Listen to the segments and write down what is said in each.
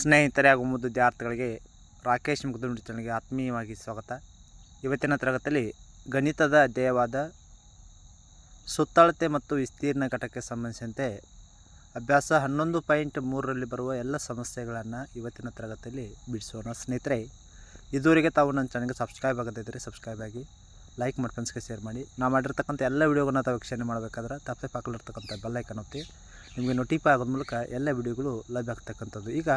ಸ್ನೇಹಿತರೆ ಹಾಗೂ ಮುದ್ದು ವಿದ್ಯಾರ್ಥಿಗಳಿಗೆ ರಾಕೇಶ್ ಮುಗ್ದುಂಡಿ ಚಾನಲ್ಗೆ ಆತ್ಮೀಯವಾಗಿ ಸ್ವಾಗತ. ಇವತ್ತಿನ ತರಗತಿಯಲ್ಲಿ ಗಣಿತದ ಅಧ್ಯಾಯವಾದ ಸುತ್ತಳತೆ ಮತ್ತು ವಿಸ್ತೀರ್ಣ ಘಟಕಕ್ಕೆ ಸಂಬಂಧಿಸಿದಂತೆ ಅಭ್ಯಾಸ ಹನ್ನೊಂದು ಪಾಯಿಂಟ್ ಮೂರರಲ್ಲಿ ಬರುವ ಎಲ್ಲ ಸಮಸ್ಯೆಗಳನ್ನು ಇವತ್ತಿನ ತರಗತಿಯಲ್ಲಿ ಬಿಡಿಸೋಣ. ಸ್ನೇಹಿತರೆ, ಇದುವರೆಗೆ ತಾವು ನನ್ನ ಚಾನಲ್ಗೆ ಸಬ್ಸ್ಕ್ರೈಬ್ ಆಗದಿದ್ದರೆ ಸಬ್ಸ್ಕ್ರೈಬ್ ಆಗಿ, ಲೈಕ್ ಮಾಡಿ ಫ್ರೆಂಡ್ಸ್ಗೆ ಶೇರ್ ಮಾಡಿ. ನಾವು ಮಾಡಿರ್ತಕ್ಕಂಥ ಎಲ್ಲ ವೀಡಿಯೋಗಳನ್ನ ತಾವು ವೀಕ್ಷಣೆ ಮಾಡಬೇಕಾದ್ರೆ ತಪ್ಪದೆ ಪಾಕಲಿರ್ತಕ್ಕಂಥ ಬೆಲ್ಲೈಕನ್ ಒತ್ತಿ, ನಿಮಗೆ ನೋಟಿಫೈ ಆಗೋದ ಮೂಲಕ ಎಲ್ಲ ವಿಡಿಯೋಗಳು ಲಭ್ಯ ಆಗ್ತಕ್ಕಂಥದ್ದು. ಈಗ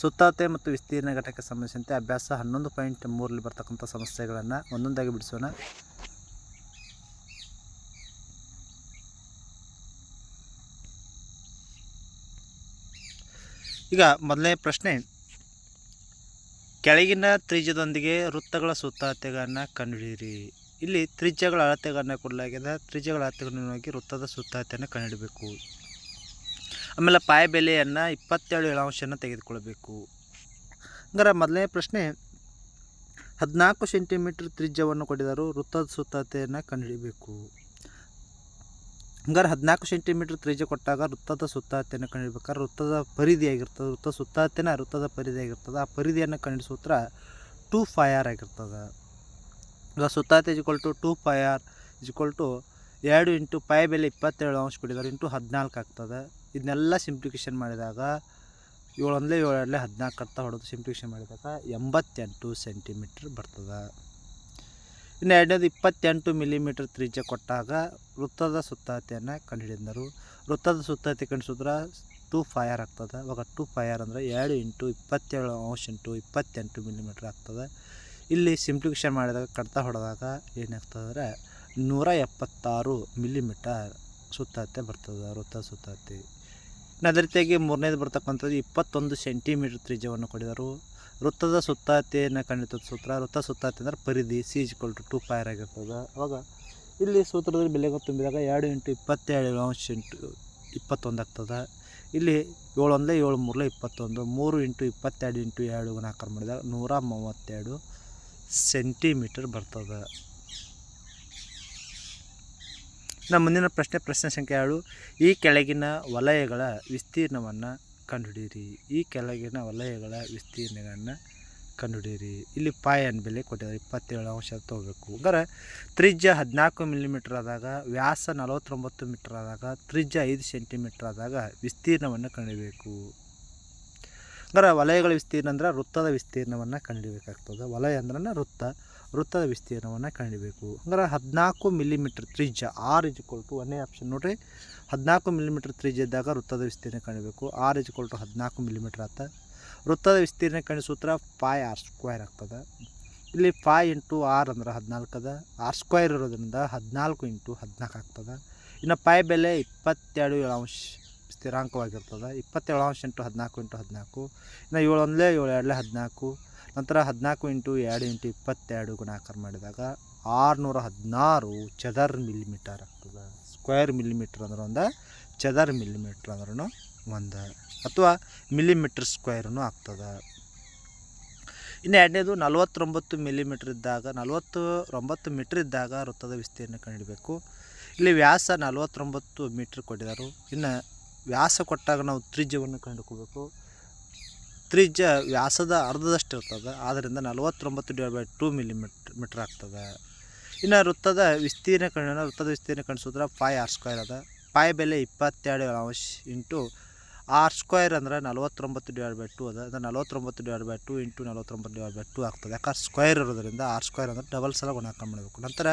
ಸುತ್ತಳತೆ ಮತ್ತು ವಿಸ್ತೀರ್ಣ ಘಟಕಕ್ಕೆ ಸಂಬಂಧಿಸಿದಂತೆ ಅಭ್ಯಾಸ ಹನ್ನೊಂದು ಪಾಯಿಂಟ್ ಮೂರಲ್ಲಿ ಬರ್ತಕ್ಕಂಥ ಸಮಸ್ಯೆಗಳನ್ನು ಒಂದೊಂದಾಗಿ ಬಿಡಿಸೋಣ. ಈಗ ಮೊದಲನೇ ಪ್ರಶ್ನೆ. ಕೆಳಗಿನ ತ್ರಿಜ್ಯದೊಂದಿಗೆ ವೃತ್ತಗಳ ಸುತ್ತಾತೆಗಳನ್ನು ಕಂಡುಹಿಡಿಯಿರಿ. ಇಲ್ಲಿ ತ್ರಿಜ್ಯಗಳ ಅಳತೆಗಳನ್ನು ಕೊಡಲಾಗಿದೆ. ತ್ರಿಜ್ಯಗಳ ಅಳತೆಗಳನ್ನು ವೃತ್ತದ ಸುತ್ತಾತೆಯನ್ನು ಕಂಡುಹಿಡಬೇಕು. ಆಮೇಲೆ ಪಾಯ ಬೆಲೆಯನ್ನು ಇಪ್ಪತ್ತೇಳು ಏಳಾಂಶನ ತೆಗೆದುಕೊಳ್ಬೇಕು. ಹಂಗಾರೆ ಮೊದಲನೇ ಪ್ರಶ್ನೆ, ಹದಿನಾಲ್ಕು ಸೆಂಟಿಮೀಟ್ರ್ ತ್ರಿಜ್ಯವನ್ನು ಕೊಟ್ಟಿದ್ದಾರೆ ವೃತ್ತದ ಸುತ್ತತೆಯನ್ನು ಕಂಡುಹಿಡಬೇಕು ಹಂಗಾರೆ ಹದಿನಾಲ್ಕು ಸೆಂಟಿಮೀಟ್ರ್ ತ್ರಿಜ್ಯ ಕೊಟ್ಟಾಗ ವೃತ್ತದ ಸುತ್ತಾತೆಯನ್ನು ಕಂಡುಹಿಡ್ಬೇಕಾದ್ರೆ ವೃತ್ತದ ಪರಿಧಿ ಆಗಿರ್ತದೆ, ವೃತ್ತ ಸುತ್ತಳತೆನ ವೃತ್ತದ ಪರಿಧಿ ಆಗಿರ್ತದೆ, ಆ ಪರಿಧಿಯನ್ನು ಕಂಡು ಸೂತ್ರ ಟೂ ಫೈ ಆರ್ ಆಗಿರ್ತದೆ. ಈಗ ಸುತ್ತಾತೆ is equal to two pi R two ಎರಡು ಇಂಟು ಪೈ ಬೆಲೆ ಇಪ್ಪತ್ತೇಳು ಅಂಶ ಕೊಟ್ಟಿದ್ದಾರೆ, ಇಂಟು ಹದಿನಾಲ್ಕು ಆಗ್ತದೆ. ಇದನ್ನೆಲ್ಲ ಸಿಂಪ್ಲಿಕೇಶನ್ ಮಾಡಿದಾಗ ಏಳೊಂದಲೇ ಏಳರಲ್ಲೇ ಹದಿನಾಲ್ಕು ಅರ್ಥ ಹೊಡೆದು ಸಿಂಪ್ಲಿಕೇಶನ್ ಮಾಡಿದಾಗ ಎಂಬತ್ತೆಂಟು ಸೆಂಟಿಮೀಟ್ರ್ ಬರ್ತದೆ. ಇನ್ನು ಎರಡನೇದು ಇಪ್ಪತ್ತೆಂಟು ಮಿಲಿಮೀಟ್ರ್ ತ್ರಿಜ್ಯ ಕೊಟ್ಟಾಗ ವೃತ್ತದ ಸುತ್ತಾತಿಯನ್ನು ಕಂಡುಹಿಡಿದರು. ವೃತ್ತದ ಸುತ್ತಾತಿ ಕಂಡಿಸಿದ್ರೆ ಟೂ ಫೈರ್ ಆಗ್ತದೆ. ಅವಾಗ ಟೂ ಫೈರ್ ಅಂದರೆ ಎರಡು ಇಂಟು ಇಪ್ಪತ್ತೇಳು ಅಂಶ ಇಂಟು ಇಪ್ಪತ್ತೆಂಟು ಮಿಲಿಮೀಟ್ರ್ ಆಗ್ತದೆ. ಇಲ್ಲಿ ಸಿಂಪ್ಲಿಕೇಶನ್ ಮಾಡಿದಾಗ ಕಡ್ತ ಹೊಡೆದಾಗ ಏನಾಗ್ತದೆ ನೂರ ಎಪ್ಪತ್ತಾರು ಮಿಲಿಮೀಟರ್ ಸುತ್ತಾತೆ ಬರ್ತದೆ ವೃತ್ತ ಸುತ್ತಳತೆ ಇನ್ನು ಅದೇ ರೀತಿಯಾಗಿ ಮೂರನೇದು ಬರ್ತಕ್ಕಂಥದ್ದು ಇಪ್ಪತ್ತೊಂದು ಸೆಂಟಿಮೀಟರ್ ತ್ರಿಜ್ಯವನ್ನು ಕೊಡಿದರು. ವೃತ್ತದ ಸುತ್ತಾತೆಯನ್ನು ಕಂಡಿತದ ಸೂತ್ರ, ವೃತ್ತ ಸುತ್ತಾತೆ ಅಂದರೆ ಪರಿಧಿ C equal to two pi R ಆಗಿರ್ತದೆ. ಅವಾಗ ಇಲ್ಲಿ ಸೂತ್ರದಲ್ಲಿ ಬೆಲೆಗೆ ತುಂಬಿದಾಗ ಎರಡು ಇಂಟು ಇಪ್ಪತ್ತೇಳು ಅಂಶ ಇಂಟು ಇಪ್ಪತ್ತೊಂದು ಆಗ್ತದೆ. ಇಲ್ಲಿ ಏಳು ಏಳು ಮೂರಲೇ ಇಪ್ಪತ್ತೊಂದು, ಮೂರು ಇಂಟು ಇಪ್ಪತ್ತೆರಡು ಇಂಟು ಎರಡು ಗುಣಾಕಾರ ಮಾಡಿದಾಗ ನೂರ ಮೂವತ್ತೆರಡು ಸೆಂಟಿಮೀಟರ್ ಬರ್ತದೆ. ನಮ್ಮ ಮುಂದಿನ ಪ್ರಶ್ನೆ ಪ್ರಶ್ನೆ ಸಂಖ್ಯೆ ಏಳು. ಈ ಕೆಳಗಿನ ವಲಯಗಳ ವಿಸ್ತೀರ್ಣವನ್ನು ಕಂಡುಹಿಡಿಯಿರಿ. ಈ ಕೆಳಗಿನ ವಲಯಗಳ ವಿಸ್ತೀರ್ಣಗಳನ್ನು ಕಂಡುಹಿಡಿಯಿರಿ. ಇಲ್ಲಿ ಪಾಯನ್ ಬೆಲೆ ಕೊಟ್ಟಿದ್ದಾರೆ. ಇಪ್ಪತ್ತೇಳು ಅಂಶ ತೊಗೋಬೇಕು. ಹಂಗಾರೆ ತ್ರಿಜ್ಯ ಹದಿನಾಲ್ಕು ಮಿಲಿಮೀಟ್ರ್ ಆದಾಗ, ವ್ಯಾಸ ನಲವತ್ತೊಂಬತ್ತು ಮೀಟ್ರ್ ಆದಾಗ, ತ್ರಿಜ್ಯ ಐದು ಸೆಂಟಿಮೀಟ್ರ್ ಆದಾಗ ವಿಸ್ತೀರ್ಣವನ್ನು ಕಂಡುಹಿಡಬೇಕು ಹಂಗಾರೆ ವಲಯಗಳ ವಿಸ್ತೀರ್ಣ ಅಂದ್ರೆ ವೃತ್ತದ ವಿಸ್ತೀರ್ಣವನ್ನು ಕಂಡಿಬೇಕಾಗ್ತದೆ. ವಲಯ ಅಂದ್ರೆ ವೃತ್ತ, ವೃತ್ತದ ವಿಸ್ತೀರ್ಣವನ್ನು ಕಂಡುಹಿಡಿಯಬೇಕು ಹಂಗಾರೆ ಹದಿನಾಲ್ಕು ಮಿಲಿಮೀಟ್ರ್ ತ್ರಿಜ್ಯ ಆರ್ ಇಜ್ ಟು ಒಂದೇ ಆಪ್ಷನ್ ನೋಡಿರಿ. ಹದಿನಾಲ್ಕು ಮಿಲಿಮೀಟ್ರ್ ತ್ರಿಜ್ಯ ಇದ್ದಾಗ ವೃತ್ತದ ವಿಸ್ತೀರ್ಣ ಕಂಡಿಬೇಕು. ಆರ್ ಇಜ್ ಟು ಹದಿನಾಲ್ಕು ಮಿಲಿಮೀಟ್ರ್ ಆತ. ವೃತ್ತದ ವಿಸ್ತೀರ್ಣ ಕಂಡು ಸೂತ್ರ ಫೈ ಆರ್ ಸ್ಕ್ವೈರ್ ಆಗ್ತದೆ. ಇಲ್ಲಿ ಫೈ ಇಂಟು ಆರ್ ಅಂದ್ರೆ ಹದಿನಾಲ್ಕು ಅದ. ಆರ್ ಸ್ಕ್ವೈರ್ ಇರೋದ್ರಿಂದ ಹದಿನಾಲ್ಕು ಇಂಟು ಹದಿನಾಲ್ಕು ಆಗ್ತದೆ. ಇನ್ನು ಪೈ ಬೆಲೆ ಇಪ್ಪತ್ತೆರಡು ಅಂಶ. ಸ್ಥಿರಾಂಕವಾಗಿರ್ತದೆ. ಇಪ್ಪತ್ತೇಳು ಅಂಶ ಇಂಟು ಹದಿನಾಲ್ಕು ಇಂಟು ಹದಿನಾಲ್ಕು, ಇನ್ನು ಏಳು ಒಂದಲೇ ಏಳು ಎರಡಲೇ ಹದಿನಾಲ್ಕು, ನಂತರ ಹದಿನಾಲ್ಕು ಇಂಟು ಎರಡು ಇಂಟು ಇಪ್ಪತ್ತೆರಡು ಗುಣಾಕಾರ ಮಾಡಿದಾಗ ಆರುನೂರ ಹದಿನಾರು ಚದರ್ ಮಿಲಿಮೀಟರ್ ಆಗ್ತದೆ. ಸ್ಕ್ವೇರ್ ಮಿಲಿಮೀಟ್ರ್ ಅಂದ್ರೆ ಒಂದು, ಚದರ್ ಮಿಲಿಮೀಟ್ರ್ ಅಂದ್ರೂ ಒಂದು. ಅಥವಾ ಮಿಲಿಮೀಟ್ರ್ ಸ್ಕ್ವೇರ್ನೂ ಆಗ್ತದೆ. ಇನ್ನು ಎರಡನೇದು ನಲವತ್ತೊಂಬತ್ತು ಮಿಲಿಮೀಟ್ರ್ ಇದ್ದಾಗ ನಲವತ್ತು ಒಂಬತ್ತು ಮೀಟ್ರ್ ಇದ್ದಾಗ ವೃತ್ತದ ವಿಸ್ತೀರ್ಣ ಕಂಡಿಡಬೇಕು ಇಲ್ಲಿ ವ್ಯಾಸ ನಲವತ್ತೊಂಬತ್ತು ಮೀಟ್ರ್ ಕೊಟ್ಟಿದ್ದಾರೆ. ಇನ್ನು ವ್ಯಾಸ ಕೊಟ್ಟಾಗ ನಾವು ತ್ರಿಜ್ಯವನ್ನು ಕಂಡುಕೋಬೇಕು. ತ್ರಿಜ್ಯ ವ್ಯಾಸದ ಅರ್ಧದಷ್ಟು ಇರ್ತದೆ ಆದ್ದರಿಂದ ನಲವತ್ತೊಂಬತ್ತು divide by two millimetre metre ಆಗ್ತದೆ. ಇನ್ನು ವೃತ್ತದ ವಿಸ್ತೀರ್ಣ ಕಂಡು ವೃತ್ತದ ವಿಸ್ತೀರ್ಣ ಕಂಡಿಸಿದ್ರೆ ಫೈ ಆರ್ ಸ್ಕ್ವೇರ್ ಅದ. ಪಾಯ್ ಬೆಲೆ ಇಪ್ಪತ್ತೆರಡು ಅಂಶ ಇಂಟು ಆರ್ ಸ್ಕ್ವೇರ್ ಅಂದರೆ ನಲವತ್ತೊಂಬತ್ತು ಡಿವೈಡ್ ಬೈ ಟು ಅದ. ಅಂದರೆ ನಲವತ್ತೊಂಬತ್ತು ಡಿವೈಡ್ ಬೈ ಟು ಇಂಟು ನಲವತ್ತೊಂಬತ್ತು ಡಿವೈಡ್ ಬೈ ಟು ಆಗ್ತದೆ. ಯಾಕಂದ್ರೆ ಸ್ಕ್ವೇರ್ ಇರೋದ್ರಿಂದ ಆರ್ ಸ್ಕ್ವೇರ್ ಅಂದ್ರೆ ಡಬಲ್ ಸಲ ಗುಣಾಕಾರ ಮಾಡಬೇಕು. ನಂತರ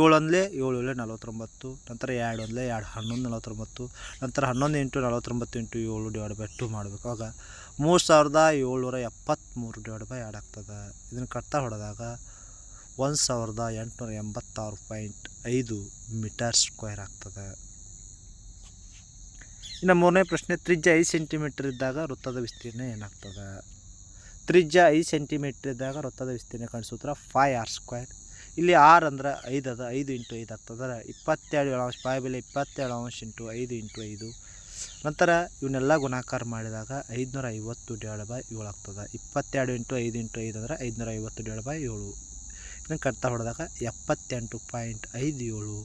ಏಳು ಒಂದಲೇ ಏಳು ಏಳು ನಲವತ್ತೊಂಬತ್ತು, ನಂತರ ಎರಡು ಒಂದಲೇ ಎರಡು ಹನ್ನೊಂದು ನಲವತ್ತೊಂಬತ್ತು, ನಂತರ ಹನ್ನೊಂದು ಇಂಟು ನಲವತ್ತೊಂಬತ್ತು ಇಂಟು ಏಳು ಡಿವೈಡ್ ಬೈ ಟು ಮಾಡಬೇಕು. ಆಗ ಮೂರು ಸಾವಿರದ ಏಳ್ನೂರ ಎಪ್ಪತ್ತ್ಮೂರು ಡಿವೈಡ್ ಬೈ ಎರಡು ಆಗ್ತದೆ. ಇದನ್ನು ಕಟ್ತಾ ಹೊಡೆದಾಗ ಒಂದು ಸಾವಿರದ ಎಂಟುನೂರ ಎಂಬತ್ತಾರು ಪಾಯಿಂಟ್ ಐದು ಮೀಟರ್ ಸ್ಕ್ವೇರ್ ಆಗ್ತದೆ. ಇನ್ನು ಮೂರನೇ ಪ್ರಶ್ನೆ, ತ್ರಿಜ್ಯ ಐದು ಸೆಂಟಿಮೀಟ್ರ್ ಇದ್ದಾಗ ವೃತ್ತದ ವಿಸ್ತೀರ್ಣ ಏನಾಗ್ತದೆ? ತ್ರಿಜ್ಯ ಐದು ಸೆಂಟಿಮೀಟ್ರ್ ಇದ್ದಾಗ ವೃತ್ತದ ವಿಸ್ತೀರ್ಣ ಕಾಣಿಸೂತ್ರ ಫೈ ಆರ್ ಸ್ಕ್ವೇರ್ ಇಲ್ಲಿ ಆರ್ ಅಂದ್ರೆ ಐದು ಅದ, ಐದು ಇಂಟು ಐದು ಆಗ್ತದೆ. ಇಪ್ಪತ್ತೆರಡು ಏಳು ಅಂಶ ಫೈ ಬೆಲೆ ಇಪ್ಪತ್ತೇಳು ಅಂಶ ಇಂಟು ಐದು ಇಂಟು ಐದು. ನಂತರ ಇವನ್ನೆಲ್ಲ ಗುಣಾಕಾರ ಮಾಡಿದಾಗ ಐದುನೂರ ಐವತ್ತು ಡಿವೈಡ್ ಬೈ ಏಳು ಆಗ್ತದೆ. ಇಪ್ಪತ್ತೆರಡು ಇಂಟು ಐದು ಇಂಟು ಐದು ಅಂದರೆ ಐದುನೂರ ಐವತ್ತು ಡಿವೈಡ್ ಬೈ ಏಳು. ಇದನ್ನು ಕಟ್ತಾ ಹೊಡೆದಾಗ ಎಪ್ಪತ್ತೆಂಟು ಪಾಯಿಂಟ್ ಐದು ಏಳು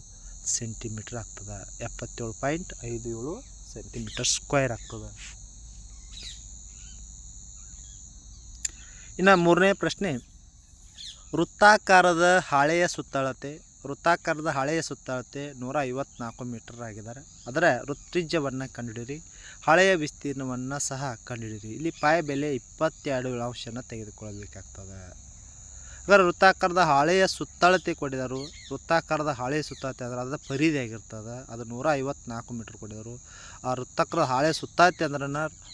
ಸೆಂಟಿಮೀಟ್ರ್ ಆಗ್ತದೆ. ಎಪ್ಪತ್ತೇಳು ಪಾಯಿಂಟ್ ಐದು ಏಳು ಸೆಂಟಿಮೀಟರ್ ಸ್ಕ್ವೇರ್ ಆಗ್ತದೆ. ಇನ್ನು ಮೂರನೇ ಪ್ರಶ್ನೆ, ವೃತ್ತಾಕಾರದ ಹಾಳೆಯ ಸುತ್ತಳತೆ, ವೃತ್ತಾಕಾರದ ಹಾಳೆಯ ಸುತ್ತಳತೆ ನೂರ ಐವತ್ನಾಲ್ಕು ಮೀಟರ್ ಆಗಿದ್ದಾರೆ. ಅದರ ವೃತ್ತಿಜ್ಯವನ್ನು ಕಂಡುಹಿಡಿಯಿರಿ, ಹಾಳೆಯ ವಿಸ್ತೀರ್ಣವನ್ನು ಸಹ ಕಂಡುಹಿಡಿಯಿರಿ. ಇಲ್ಲಿ ಪಾಯ ಬೆಲೆ ಇಪ್ಪತ್ತೆರಡು ಅಂಶನ ತೆಗೆದುಕೊಳ್ಳಬೇಕಾಗ್ತದೆ. ವೃತ್ತಾಕಾರದ ಹಾಳೆಯ ಸುತ್ತಳತೆ ಕೊಡಿದರು ವೃತ್ತಾಕಾರದ ಹಾಳೆಯ ಸುತ್ತಳತೆ ಅಂದ್ರೆ ಅದರ ಪರಿಧಿ ಆಗಿರ್ತದೆ ಅದು ನೂರ ಐವತ್ನಾಲ್ಕು ಮೀಟ್ರ್ ಕೊಡಿದರು ಆ ವೃತ್ತಾಕಾರದ ಹಾಳೆ ಸುತ್ತಳತೆ ಅಂದ್ರೆ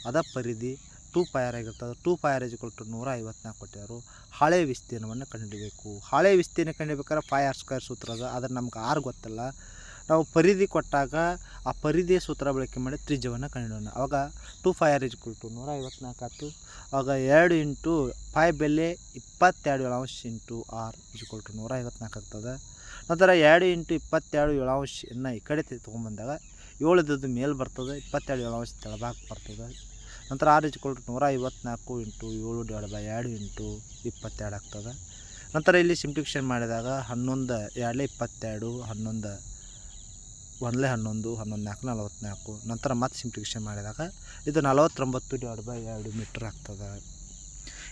ಅದ ಪರಿಧಿ ಟೂ ಪಯರ್ ಆಗಿರ್ತದೆ. ಟೂ ಪಯರ್ ಇಸ್ ಕೊಟ್ಟು ನೂರ ಐವತ್ನಾಲ್ಕು ಕೊಟ್ಟಿದ್ದಾರೆ. ಹಳೆ ವಿಸ್ತೀರ್ಣವನ್ನು ಕಂಡುಹಿಡಬೇಕು ಹಳೆ ವಿಸ್ತೀರ್ಣ ಕಂಡುಹಿಡ್ಬೇಕಾದ್ರೆ ಫೈ ಆರ್ ಸ್ಕ್ವೇರ್ ಸೂತ್ರ ಅದು. ಅದ್ರ ನಮ್ಗೆ ಆರು ಗೊತ್ತಲ್ಲ. ನಾವು ಪರಿಧಿ ಕೊಟ್ಟಾಗ ಆ ಪರಿಧಿಯ ಸೂತ್ರ ಬಳಕೆ ಮಾಡಿ ತ್ರಿಜ್ಯವನ್ನು ಕಂಡುಹಿಡೋಣ ಆವಾಗ two pi R is to ನೂರ ಐವತ್ನಾಲ್ಕು ಆಯ್ತು. ಆವಾಗ ಎರಡು ಇಂಟು ಫೈ ಬೆಲೆ ಇಪ್ಪತ್ತೆರಡು ಏಳಾಂಶ ಇಂಟು ಆರ್ ಇಸ್ ಟು ನೂರ ಐವತ್ನಾಲ್ಕು ಆಗ್ತದೆ. ನಂತರ ಎರಡು ಇಂಟು ಇಪ್ಪತ್ತೆರಡು ಏಳಾಂಶನ್ನು ಈ ಕಡೆ ತೊಗೊಂಬಂದಾಗ ಏಳದ್ದು ಮೇಲೆ ಬರ್ತದೆ, ಇಪ್ಪತ್ತೆರಡು ಏಳಾಂಶ ತೆಳಭಾಗ ಬರ್ತದೆ. ನಂತರ ಆರ್ ಇಸ್ ಟು ನೂರ ಐವತ್ನಾಲ್ಕು ಇಂಟು ಏಳು ಡಿವೈಡ್ ಬೈ ಎರಡು ಇಂಟು ಇಪ್ಪತ್ತೆರಡು ಆಗ್ತದೆ. ನಂತರ ಇಲ್ಲಿ ಸಿಂಪ್ಲಿಫಿಕೇಶನ್ ಮಾಡಿದಾಗ ಹನ್ನೊಂದು ಎರಡು ಇಪ್ಪತ್ತೆರಡು, ಹನ್ನೊಂದು ಒಂದಲೇ ಹನ್ನೊಂದು ಹನ್ನೊಂದು ನಾಲ್ಕು, ನಲವತ್ತ್ನಾಲ್ಕು. ನಂತರ ಮತ್ತೆ ಸಿಂಪ್ಲಿಕೇಶನ್ ಮಾಡಿದಾಗ ಇದು ನಲವತ್ತೊಂಬತ್ತು ಡಿವೈಡ್ ಬೈ ಎರಡು ಮೀಟ್ರ್ ಆಗ್ತದೆ.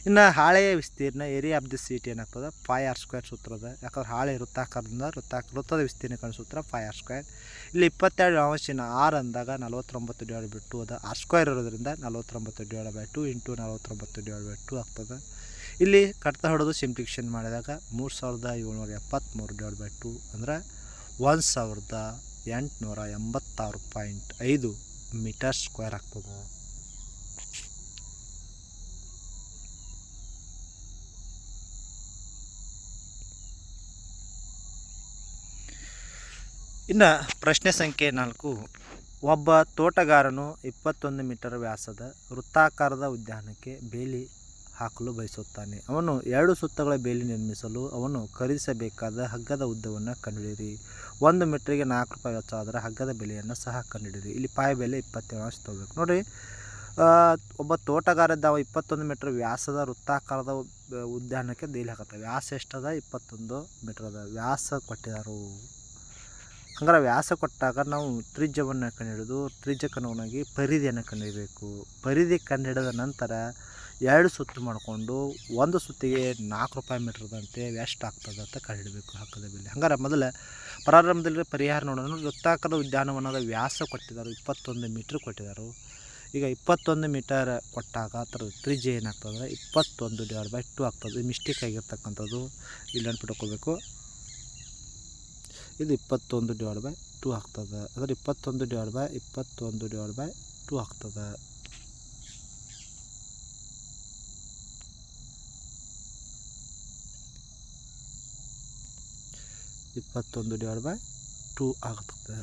ಇನ್ನು ಹಾಳೆಯ ವಿಸ್ತೀರ್ಣ ಏರಿಯಾ ಆಫ್ ದಿ ಸೀಟ್ ಏನಾಗ್ತದೆ? ಫೈ ಆರ್ ಸ್ಕ್ವೇರ್ ಸೂತ್ರದ. ಯಾಕಂದ್ರೆ ಹಾಳೆ ವೃತ್ತಾಕಾರದಿಂದ ವೃತ್ತಾಕ ವೃತ್ತದ ವಿಸ್ತೀರ್ಣ ಸೂತ್ರ ಫೈ ಆರ್ ಸ್ಕ್ವೇರ್ ಇಲ್ಲಿ ಇಪ್ಪತ್ತೆರಡು ಅಂಶಿನ ಆರ್ ಅಂದಾಗ ನಲವತ್ತೊಂಬತ್ತು ಡಿವೈಡ್ ಬೈ ಟು ಅದ. ಆರ್ ಸ್ಕ್ವೇರ್ ಇರೋದ್ರಿಂದ ನಲವತ್ತೊಂಬತ್ತು ಡಿವೈಡ್ ಬೈ ಟು ಇಂಟು ನಲವತ್ತೊಂಬತ್ತು ಡಿವೈಡ್ ಬೈ ಟು ಆಗ್ತದೆ. ಇಲ್ಲಿ ಕಟ್ತ ಹೊಡೆದು ಸಿಂಪ್ಲಿಫಿಕೇಶನ್ ಮಾಡಿದಾಗ ಮೂರು ಸಾವಿರದ ಏಳ್ನೂರ ಎಪ್ಪತ್ತ್ಮೂರು ಡಿವೈಡ್ ಬೈ ಟು ಅಂದ್ರೆ ಒಂದು ಸಾವಿರದ ಎಂಟುನೂರ ಎಂಬತ್ತಾರು ಪಾಯಿಂಟ್ ಐದು ಮೀಟರ್ ಸ್ಕ್ವೇರ್ ಆಗ್ತದೆ. ಇನ್ನು ಪ್ರಶ್ನೆ ಸಂಖ್ಯೆ ನಾಲ್ಕು, ಒಬ್ಬ ತೋಟಗಾರನು ಇಪ್ಪತ್ತೊಂದು ಮೀಟರ್ ವ್ಯಾಸದ ವೃತ್ತಾಕಾರದ ಉದ್ಯಾನಕ್ಕೆ ಬೇಲಿ ಹಾಕಲು ಬಯಸುತ್ತಾನೆ. ಅವನು ಎರಡು ಸುತ್ತಗಳ ಬೇಲಿ ನಿರ್ಮಿಸಲು ಅವನು ಖರೀದಿಸಬೇಕಾದ ಹಗ್ಗದ ಉದ್ದವನ್ನು ಕಂಡುಹಿಡಿಯಿರಿ. ಒಂದು ಮೀಟ್ರಿಗೆ ನಾಲ್ಕು ರೂಪಾಯಿ ವೆಚ್ಚ ಆದರೆ ಹಗ್ಗದ ಬೆಲೆಯನ್ನು ಸಹ ಕಂಡುಹಿಡಿಯಿರಿ. ಇಲ್ಲಿ ಪಾಯ ಬೆಲೆ ಇಪ್ಪತ್ತೇಳು ಅಂಶ ತೊಗೋಬೇಕು. ನೋಡಿ ಒಬ್ಬ ತೋಟಗಾರದ ಇಪ್ಪತ್ತೊಂದು ಮೀಟ್ರ್ ವ್ಯಾಸದ ವೃತ್ತಾಕಾರದ ಉದ್ಯಾನಕ್ಕೆ ದೇಲಿ ಹಾಕತ್ತೆ ವ್ಯಾಸ ಎಷ್ಟದ? ಇಪ್ಪತ್ತೊಂದು ಮೀಟ್ರ್ ಅದ ವ್ಯಾಸ ಕೊಟ್ಟಿದ್ದಾರೆ ಹಂಗಾರೆ ವ್ಯಾಸ ಕೊಟ್ಟಾಗ ನಾವು ತ್ರಿಜ್ಯವನ್ನು ಕಂಡುಹಿಡಿದು ತ್ರಿಜ್ಯಕ್ಕೆ ಅನುಗುಣವಾಗಿ ಪರಿಧಿಯನ್ನು ಕಂಡುಹಿಡಬೇಕು ಪರಿಧಿ ಕಂಡುಹಿಡಿದ ನಂತರ ಎರಡು ಸುತ್ತು ಮಾಡಿಕೊಂಡು ಒಂದು ಸುತ್ತಿಗೆ ನಾಲ್ಕು ರೂಪಾಯಿ ಮೀಟ್ರದಂತೆ ಎಷ್ಟು ಆಗ್ತದೆ ಅಂತ ಕಂಡುಹಿಡಬೇಕು ಹಕ್ಕದ ಬೆಲೆ. ಹಂಗಾರೆ ಮೊದಲು ಪ್ರಾರಂಭದಲ್ಲಿ ಪರಿಹಾರ ನೋಡೋಣ. ವೃತ್ತಾಕಾರದ ಉದ್ಯಾನವನದ ವ್ಯಾಸ ಕೊಟ್ಟಿದ್ದಾರೆ. ಇಪ್ಪತ್ತೊಂದು ಮೀಟ್ರ್ ಕೊಟ್ಟಿದ್ದಾರೆ. ಈಗ ಇಪ್ಪತ್ತೊಂದು ಮೀಟರ್ ಕೊಟ್ಟಾಗ ಅದರ ತ್ರಿಜ್ಯ ಏನಾಗ್ತದೆ? ಇಪ್ಪತ್ತೊಂದು ಡಿವೈಡ್ ಬೈ ಟು ಆಗ್ತದೆ. ಮಿಸ್ಟೇಕ್ ಆಗಿರ್ತಕ್ಕಂಥದ್ದು. ಇಲ್ಲಿ ನೆನ್ಪಿಟ್ಕೋಬೇಕು ಇದು ಇಪ್ಪತ್ತೊಂದು ಡಿವೈಡ್ ಬೈ ಟು ಆಗ್ತದೆ. ಅಂದರೆ ಇಪ್ಪತ್ತೊಂದು ಡಿವೈಡ್ ಬೈ ಇಪ್ಪತ್ತೊಂದು ಡಿವೈಡ್ ಬೈ ಟು ಆಗ್ತದೆ. ಇಪ್ಪತ್ತೊಂದು ಡಿವೈಡ್ ಬೈ ಟೂ ಆಗ್ತದೆ